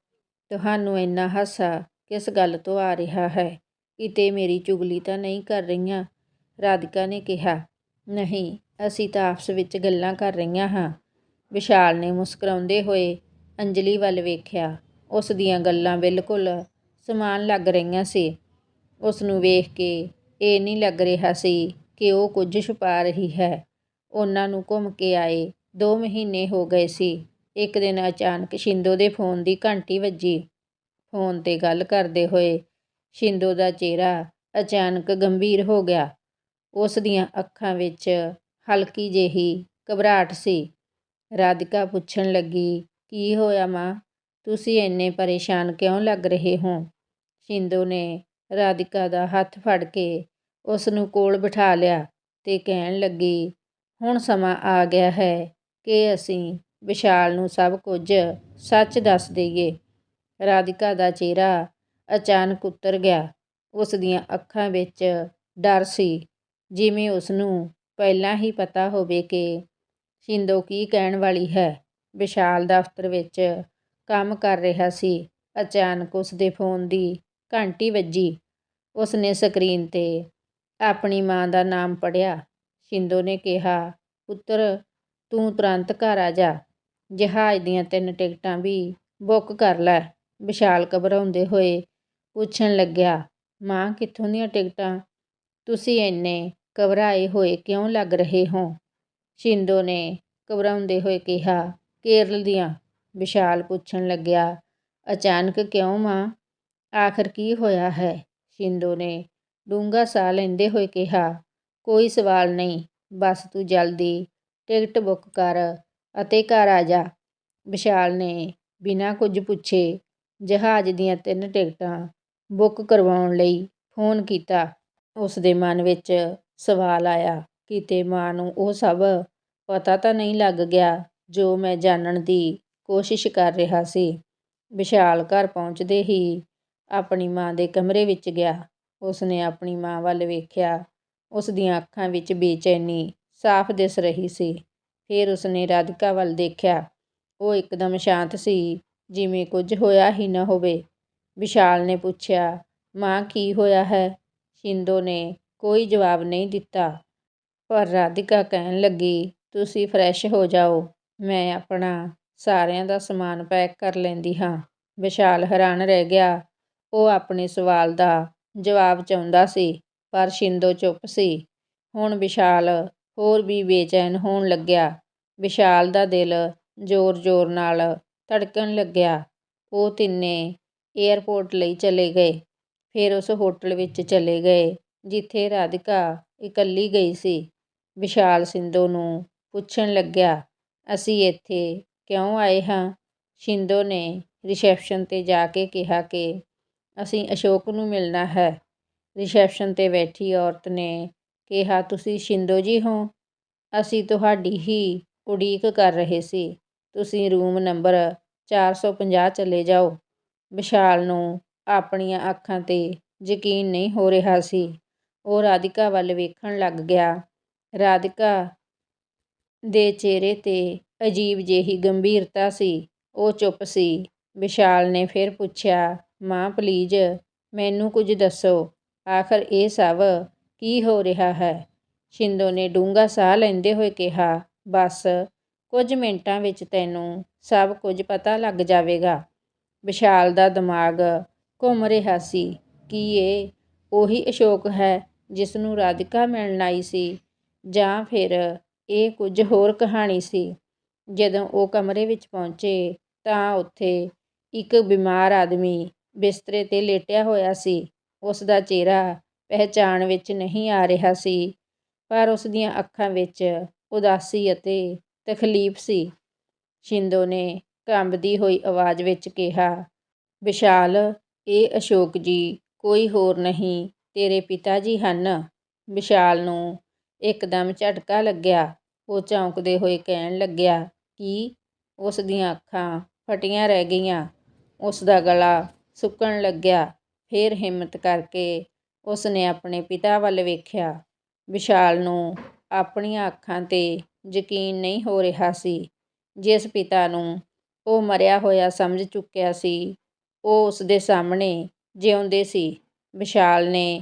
ਤੁਹਾਨੂੰ ਇੰਨਾ ਹਾਸਾ ਕਿਸ ਗੱਲ ਤੋਂ ਆ ਰਿਹਾ ਹੈ? ਕਿਤੇ ਮੇਰੀ ਚੁਗਲੀ ਤਾਂ ਨਹੀਂ ਕਰ ਰਹੀਆਂ? ਰਾਧਿਕਾ ਨੇ ਕਿਹਾ, ਨਹੀਂ, ਅਸੀਂ ਤਾਂ ਆਪਸ ਵਿੱਚ ਗੱਲਾਂ ਕਰ ਰਹੀਆਂ ਹਾਂ। ਵਿਸ਼ਾਲ ਨੇ ਮੁਸਕਰਾਉਂਦੇ ਹੋਏ ਅੰਜਲੀ ਵੱਲ ਵੇਖਿਆ। ਉਸ ਦੀਆਂ ਗੱਲਾਂ ਬਿਲਕੁਲ ਸਮਾਨ ਲੱਗ ਰਹੀਆਂ ਸੀ। ਉਸ ਨੂੰ ਵੇਖ ਕੇ ਇਹ ਨਹੀਂ ਲੱਗ ਰਿਹਾ ਸੀ ਕਿ ਉਹ ਕੁਝ ਛੁਪਾ ਰਹੀ ਹੈ। ਉਹਨਾਂ ਨੂੰ ਘੁੰਮ ਕੇ ਆਏ। 2 ਮਹੀਨੇ ਹੋ ਗਏ ਸੀ। ਇੱਕ ਦਿਨ ਅਚਾਨਕ ਸ਼ਿੰਦੋ ਦੇ ਫੋਨ ਦੀ ਘੰਟੀ ਵੱਜੀ। ਫੋਨ 'ਤੇ ਗੱਲ ਕਰਦੇ ਹੋਏ ਸ਼ਿੰਦੋ ਦਾ ਚਿਹਰਾ ਅਚਾਨਕ ਗੰਭੀਰ ਹੋ ਗਿਆ। ਉਸ ਦੀਆਂ ਅੱਖਾਂ ਵਿੱਚ ਹਲਕੀ ਜਿਹੀ ਘਬਰਾਹਟ ਸੀ। ਰਾਧਿਕਾ ਪੁੱਛਣ ਲੱਗੀ, ਕੀ ਹੋਇਆ ਮਾਂ? ਤੁਸੀਂ ਇੰਨੇ ਪਰੇਸ਼ਾਨ ਕਿਉਂ ਲੱਗ ਰਹੇ ਹੋ? ਸ਼ਿੰਦੋ ਨੇ ਰਾਧਿਕਾ ਦਾ ਹੱਥ ਫੜ ਕੇ ਉਸ ਨੂੰ ਕੋਲ ਬਿਠਾ ਲਿਆ ਤੇ ਕਹਿਣ ਲੱਗੀ, ਹੁਣ ਸਮਾਂ ਆ ਗਿਆ ਹੈ ਕਿ ਅਸੀਂ ਵਿਸ਼ਾਲ ਨੂੰ ਸਭ ਕੁਝ ਸੱਚ ਦੱਸ ਦਈਏ। ਰਾਧਿਕਾ ਦਾ ਚਿਹਰਾ ਅਚਾਨਕ ਉਤਰ ਗਿਆ। ਉਸ ਦੀਆਂ ਅੱਖਾਂ ਵਿੱਚ ਡਰ ਸੀ। ਜਿਵੇਂ ਉਸ ਨੂੰ ਪਹਿਲਾਂ ਹੀ ਪਤਾ ਹੋਵੇ ਕਿ ਸ਼ਿੰਦੋ ਕੀ ਕਹਿਣ ਵਾਲੀ ਹੈ। ਵਿਸ਼ਾਲ ਦਫ਼ਤਰ ਵਿੱਚ ਕੰਮ ਕਰ ਰਿਹਾ ਸੀ। ਅਚਾਨਕ ਉਸ ਦੇ ਫੋਨ ਦੀ ਘੰਟੀ ਵੱਜੀ। ਉਸ ਨੇ ਸਕਰੀਨ 'ਤੇ ਆਪਣੀ ਮਾਂ ਦਾ ਨਾਮ ਪੜ੍ਹਿਆ। ਸ਼ਿੰਦੋ ਨੇ ਕਿਹਾ, ਪੁੱਤਰ, ਤੂੰ ਤੁਰੰਤ ਘਰ ਆ ਜਾ। ਜਹਾਜ਼ ਦੀਆਂ ਤਿੰਨ ਟਿਕਟਾਂ ਵੀ ਬੁੱਕ ਕਰ ਲੈ। ਵਿਸ਼ਾਲ ਘਬਰਾਉਂਦੇ ਹੋਏ ਪੁੱਛਣ ਲੱਗਿਆ, ਮਾਂ, ਕਿੱਥੋਂ ਦੀਆਂ ਟਿਕਟਾਂ? ਤੁਸੀਂ ਇੰਨੇ ਘਬਰਾਏ ਹੋਏ ਕਿਉਂ ਲੱਗ ਰਹੇ ਹੋ? ਸ਼ਿੰਦੋ ਨੇ ਘਬਰਾਉਂਦੇ ਹੋਏ ਕਿਹਾ, ਕੇਰਲ ਦੀਆਂ ਵਿਸ਼ਾਲ ਪੁੱਛਣ ਲੱਗਿਆ, ਅਚਾਨਕ ਕਿਉਂ ਮਾਂ? ਆਖਰ ਕੀ ਹੋਇਆ ਹੈ? ਸ਼ਿੰਦੋ ਨੇ ਡੂੰਘਾ ਸਾਹ ਲੈਂਦੇ ਹੋਏ ਕਿਹਾ, ਕੋਈ ਸਵਾਲ ਨਹੀਂ, ਬਸ ਤੂੰ ਜਲਦੀ ਟਿਕਟ ਬੁੱਕ ਕਰ ਅਤੇ ਘਰ ਆ ਜਾ। ਵਿਸ਼ਾਲ ਨੇ ਬਿਨਾਂ ਕੁਝ ਪੁੱਛੇ ਜਹਾਜ਼ ਦੀਆਂ ਤਿੰਨ ਟਿਕਟਾਂ ਬੁੱਕ ਕਰਵਾਉਣ ਲਈ ਫੋਨ ਕੀਤਾ। ਉਸ ਦੇ ਮਨ ਵਿੱਚ ਸਵਾਲ ਆਇਆ ਕਿਤੇ ਮਾਂ ਨੂੰ ਉਹ ਸਭ ਪਤਾ ਤਾਂ ਨਹੀਂ ਲੱਗ ਗਿਆ ਜੋ ਮੈਂ ਜਾਣਨ ਦੀ ਕੋਸ਼ਿਸ਼ ਕਰ ਰਿਹਾ ਸੀ। ਵਿਸ਼ਾਲ ਘਰ ਪਹੁੰਚਦੇ ਹੀ ਆਪਣੀ ਮਾਂ ਦੇ ਕਮਰੇ ਵਿੱਚ ਗਿਆ। ਉਸ ਨੇ ਆਪਣੀ ਮਾਂ ਵੱਲ ਵੇਖਿਆ। ਉਸ ਦੀਆਂ ਅੱਖਾਂ ਵਿੱਚ ਬੇਚੈਨੀ ਸਾਫ਼ ਦਿਸ ਰਹੀ ਸੀ। ਫਿਰ ਉਸ ਨੇ ਰਾਧਿਕਾ ਵੱਲ ਦੇਖਿਆ। ਉਹ ਇੱਕਦਮ ਸ਼ਾਂਤ ਸੀ, ਜਿਵੇਂ ਕੁਝ ਹੋਇਆ ਹੀ ਨਾ ਹੋਵੇ। ਵਿਸ਼ਾਲ ਨੇ ਪੁੱਛਿਆ, ਮਾਂ, ਕੀ ਹੋਇਆ ਹੈ? ਸ਼ਿੰਦੋ ਨੇ ਕੋਈ ਜਵਾਬ ਨਹੀਂ ਦਿੱਤਾ। ਪਰ ਰਾਧਿਕਾ ਕਹਿਣ ਲੱਗੀ, ਤੁਸੀਂ ਫਰੈਸ਼ ਹੋ ਜਾਓ। ਮੈਂ ਆਪਣਾ ਸਾਰਿਆਂ ਦਾ ਸਮਾਨ ਪੈਕ ਕਰ ਲੈਂਦੀ ਹਾਂ। ਵਿਸ਼ਾਲ ਹੈਰਾਨ ਰਹਿ ਗਿਆ। ਉਹ ਆਪਣੇ ਸਵਾਲ ਦਾ ਜਵਾਬ ਚਾਹੁੰਦਾ ਸੀ, ਪਰ ਸ਼ਿੰਦੋ ਚੁੱਪ ਸੀ। ਹੁਣ ਵਿਸ਼ਾਲ ਹੋਰ ਵੀ ਬੇਚੈਨ ਹੋਣ ਲੱਗਿਆ। ਵਿਸ਼ਾਲ ਦਾ ਦਿਲ ਜ਼ੋਰ-ਜ਼ੋਰ ਨਾਲ ਧੜਕਣ ਲੱਗਿਆ। ਉਹ ਤਿੰਨੇ ਏਅਰਪੋਰਟ ਲਈ ਚਲੇ ਗਏ। ਫਿਰ ਉਸ ਹੋਟਲ ਵਿੱਚ ਚਲੇ ਗਏ, ਜਿੱਥੇ ਰਾਧਿਕਾ ਇਕੱਲੀ ਗਈ ਸੀ। ਵਿਸ਼ਾਲ ਸਿੰਧੂ ਨੂੰ ਪੁੱਛਣ ਲੱਗਿਆ, ਅਸੀਂ ਇੱਥੇ ਕਿਉਂ ਆਏ ਹਾਂ? ਸ਼ਿੰਦੋ ਨੇ ਰਿਸੈਪਸ਼ਨ 'ਤੇ ਜਾ ਕੇ ਕਿਹਾ ਕਿ ਅਸੀਂ ਅਸ਼ੋਕ ਨੂੰ ਮਿਲਣਾ ਹੈ। ਰਿਸੈਪਸ਼ਨ 'ਤੇ ਬੈਠੀ ਔਰਤ ਨੇ ਕਿਹਾ, ਤੁਸੀਂ ਸ਼ਿੰਦੋ ਜੀ ਹੋ? ਅਸੀਂ ਤੁਹਾਡੀ ਹੀ ਉਡੀਕ ਕਰ ਰਹੇ ਸੀ। ਤੁਸੀਂ ਰੂਮ ਨੰਬਰ 450 ਚਲੇ ਜਾਓ। ਵਿਸ਼ਾਲ ਨੂੰ ਆਪਣੀਆਂ ਅੱਖਾਂ 'ਤੇ ਯਕੀਨ ਨਹੀਂ ਹੋ ਰਿਹਾ ਸੀ। ਉਹ ਰਾਧਿਕਾ ਵੱਲ ਵੇਖਣ ਲੱਗ ਗਿਆ। ਰਾਧਿਕਾ ਦੇ ਚਿਹਰੇ 'ਤੇ ਅਜੀਬ ਜਿਹੀ ਗੰਭੀਰਤਾ ਸੀ। ਉਹ ਚੁੱਪ ਸੀ। ਵਿਸ਼ਾਲ ਨੇ ਫਿਰ ਪੁੱਛਿਆ, ਮਾਂ ਪਲੀਜ਼, ਮੈਨੂੰ ਕੁਝ ਦੱਸੋ। ਆਖਰ ਇਹ ਸਭ ਕੀ ਹੋ ਰਿਹਾ ਹੈ? ਸ਼ਿੰਦੋ ਨੇ ਡੂੰਘਾ ਸਾਹ ਲੈਂਦੇ ਹੋਏ ਕਿਹਾ, ਬਸ, ਕੁਝ ਮਿੰਟਾਂ ਵਿੱਚ ਤੈਨੂੰ ਸਭ ਕੁਝ ਪਤਾ ਲੱਗ ਜਾਵੇਗਾ। ਵਿਸ਼ਾਲ ਦਾ ਦਿਮਾਗ ਘੁੰਮ ਰਿਹਾ ਸੀ ਕੀ ਇਹ ਉਹੀ ਅਸ਼ੋਕ ਹੈ ਜਿਸ ਨੂੰ ਰਾਧਿਕਾ ਮਿਲਣ ਆਈ ਸੀ ਜਾਂ ਫਿਰ ਇਹ ਕੁਝ ਹੋਰ ਕਹਾਣੀ ਸੀ। ਜਦੋਂ ਉਹ ਕਮਰੇ ਵਿੱਚ ਪਹੁੰਚੇ ਤਾਂ ਉੱਥੇ ਇੱਕ ਬਿਮਾਰ ਆਦਮੀ ਬਿਸਤਰੇ 'ਤੇ ਲੇਟਿਆ ਹੋਇਆ ਸੀ। ਉਸ ਦਾ ਚਿਹਰਾ ਪਹਿਚਾਣ ਵਿੱਚ ਨਹੀਂ ਆ ਰਿਹਾ ਸੀ, ਪਰ ਉਸ ਦੀਆਂ ਅੱਖਾਂ ਵਿੱਚ ਉਦਾਸੀ ਅਤੇ ਤਕਲੀਫ ਸੀ। ਸ਼ਿੰਦੋ ਨੇ ਕੰਬਦੀ ਹੋਈ ਆਵਾਜ਼ ਵਿੱਚ ਕਿਹਾ, ਵਿਸ਼ਾਲ ਇਹ ਅਸ਼ੋਕ ਜੀ, ਕੋਈ ਹੋਰ ਨਹੀਂ, ਤੇਰੇ ਪਿਤਾ ਜੀ ਹਨ। ਵਿਸ਼ਾਲ ਨੂੰ ਇੱਕਦਮ ਝਟਕਾ ਲੱਗਿਆ। ਉਹ ਚੌਂਕਦੇ ਹੋਏ ਕਹਿਣ ਲੱਗਿਆ, ਕੀ? ਉਸ ਦੀਆਂ ਅੱਖਾਂ ਫਟੀਆਂ ਰਹਿ ਗਈਆਂ। ਉਸ ਦਾ ਗਲਾ ਸੁੱਕਣ ਲੱਗਿਆ। ਫਿਰ ਹਿੰਮਤ ਕਰਕੇ ਉਸ ਨੇ ਆਪਣੇ ਪਿਤਾ ਵੱਲ ਵੇਖਿਆ। ਵਿਸ਼ਾਲ ਨੂੰ ਆਪਣੀਆਂ ਅੱਖਾਂ 'ਤੇ ਯਕੀਨ ਨਹੀਂ ਹੋ ਰਿਹਾ ਸੀ। ਜਿਸ ਪਿਤਾ ਨੂੰ ਉਹ ਮਰਿਆ ਹੋਇਆ ਸਮਝ ਚੁੱਕਿਆ ਸੀ ਉਹ ਉਸ ਦੇ ਸਾਹਮਣੇ ਜਿਉਂਦੇ ਸੀ। ਵਿਸ਼ਾਲ ਨੇ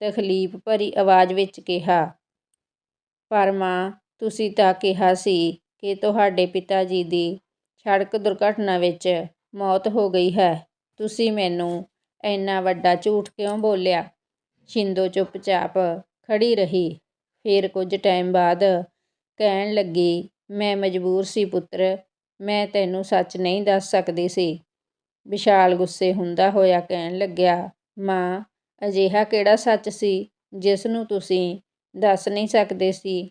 ਤਕਲੀਫ ਭਰੀ ਆਵਾਜ਼ ਵਿੱਚ ਕਿਹਾ, ਪਰ ਮਾਂ, ਤੁਸੀਂ ਤਾਂ ਕਿਹਾ ਸੀ ਕਿ ਤੁਹਾਡੇ ਪਿਤਾ ਜੀ ਦੀ ਸੜਕ ਦੁਰਘਟਨਾ ਵਿੱਚ ਮੌਤ ਹੋ ਗਈ ਹੈ। ਤੁਸੀਂ ਮੈਨੂੰ ਇੰਨਾ ਵੱਡਾ ਝੂਠ ਕਿਉਂ ਬੋਲਿਆ? ਸ਼ਿੰਦੋ ਚੁੱਪਚਾਪ ਖੜੀ ਰਹੀ। ਫਿਰ ਕੁਝ ਟਾਈਮ ਬਾਅਦ ਕਹਿਣ ਲੱਗੀ, ਮੈਂ ਮਜਬੂਰ ਸੀ ਪੁੱਤਰ, ਮੈਂ ਤੈਨੂੰ ਸੱਚ ਨਹੀਂ ਦੱਸ ਸਕਦੀ ਸੀ। ਵਿਸ਼ਾਲ ਗੁੱਸੇ ਹੁੰਦਾ ਹੋਇਆ ਕਹਿਣ ਲੱਗਿਆ, ਮਾਂ, ਅਜਿਹਾ ਕਿਹੜਾ ਸੱਚ ਸੀ ਜਿਸ ਨੂੰ ਤੁਸੀਂ ਦੱਸ ਨਹੀਂ ਸਕਦੇ ਸੀ?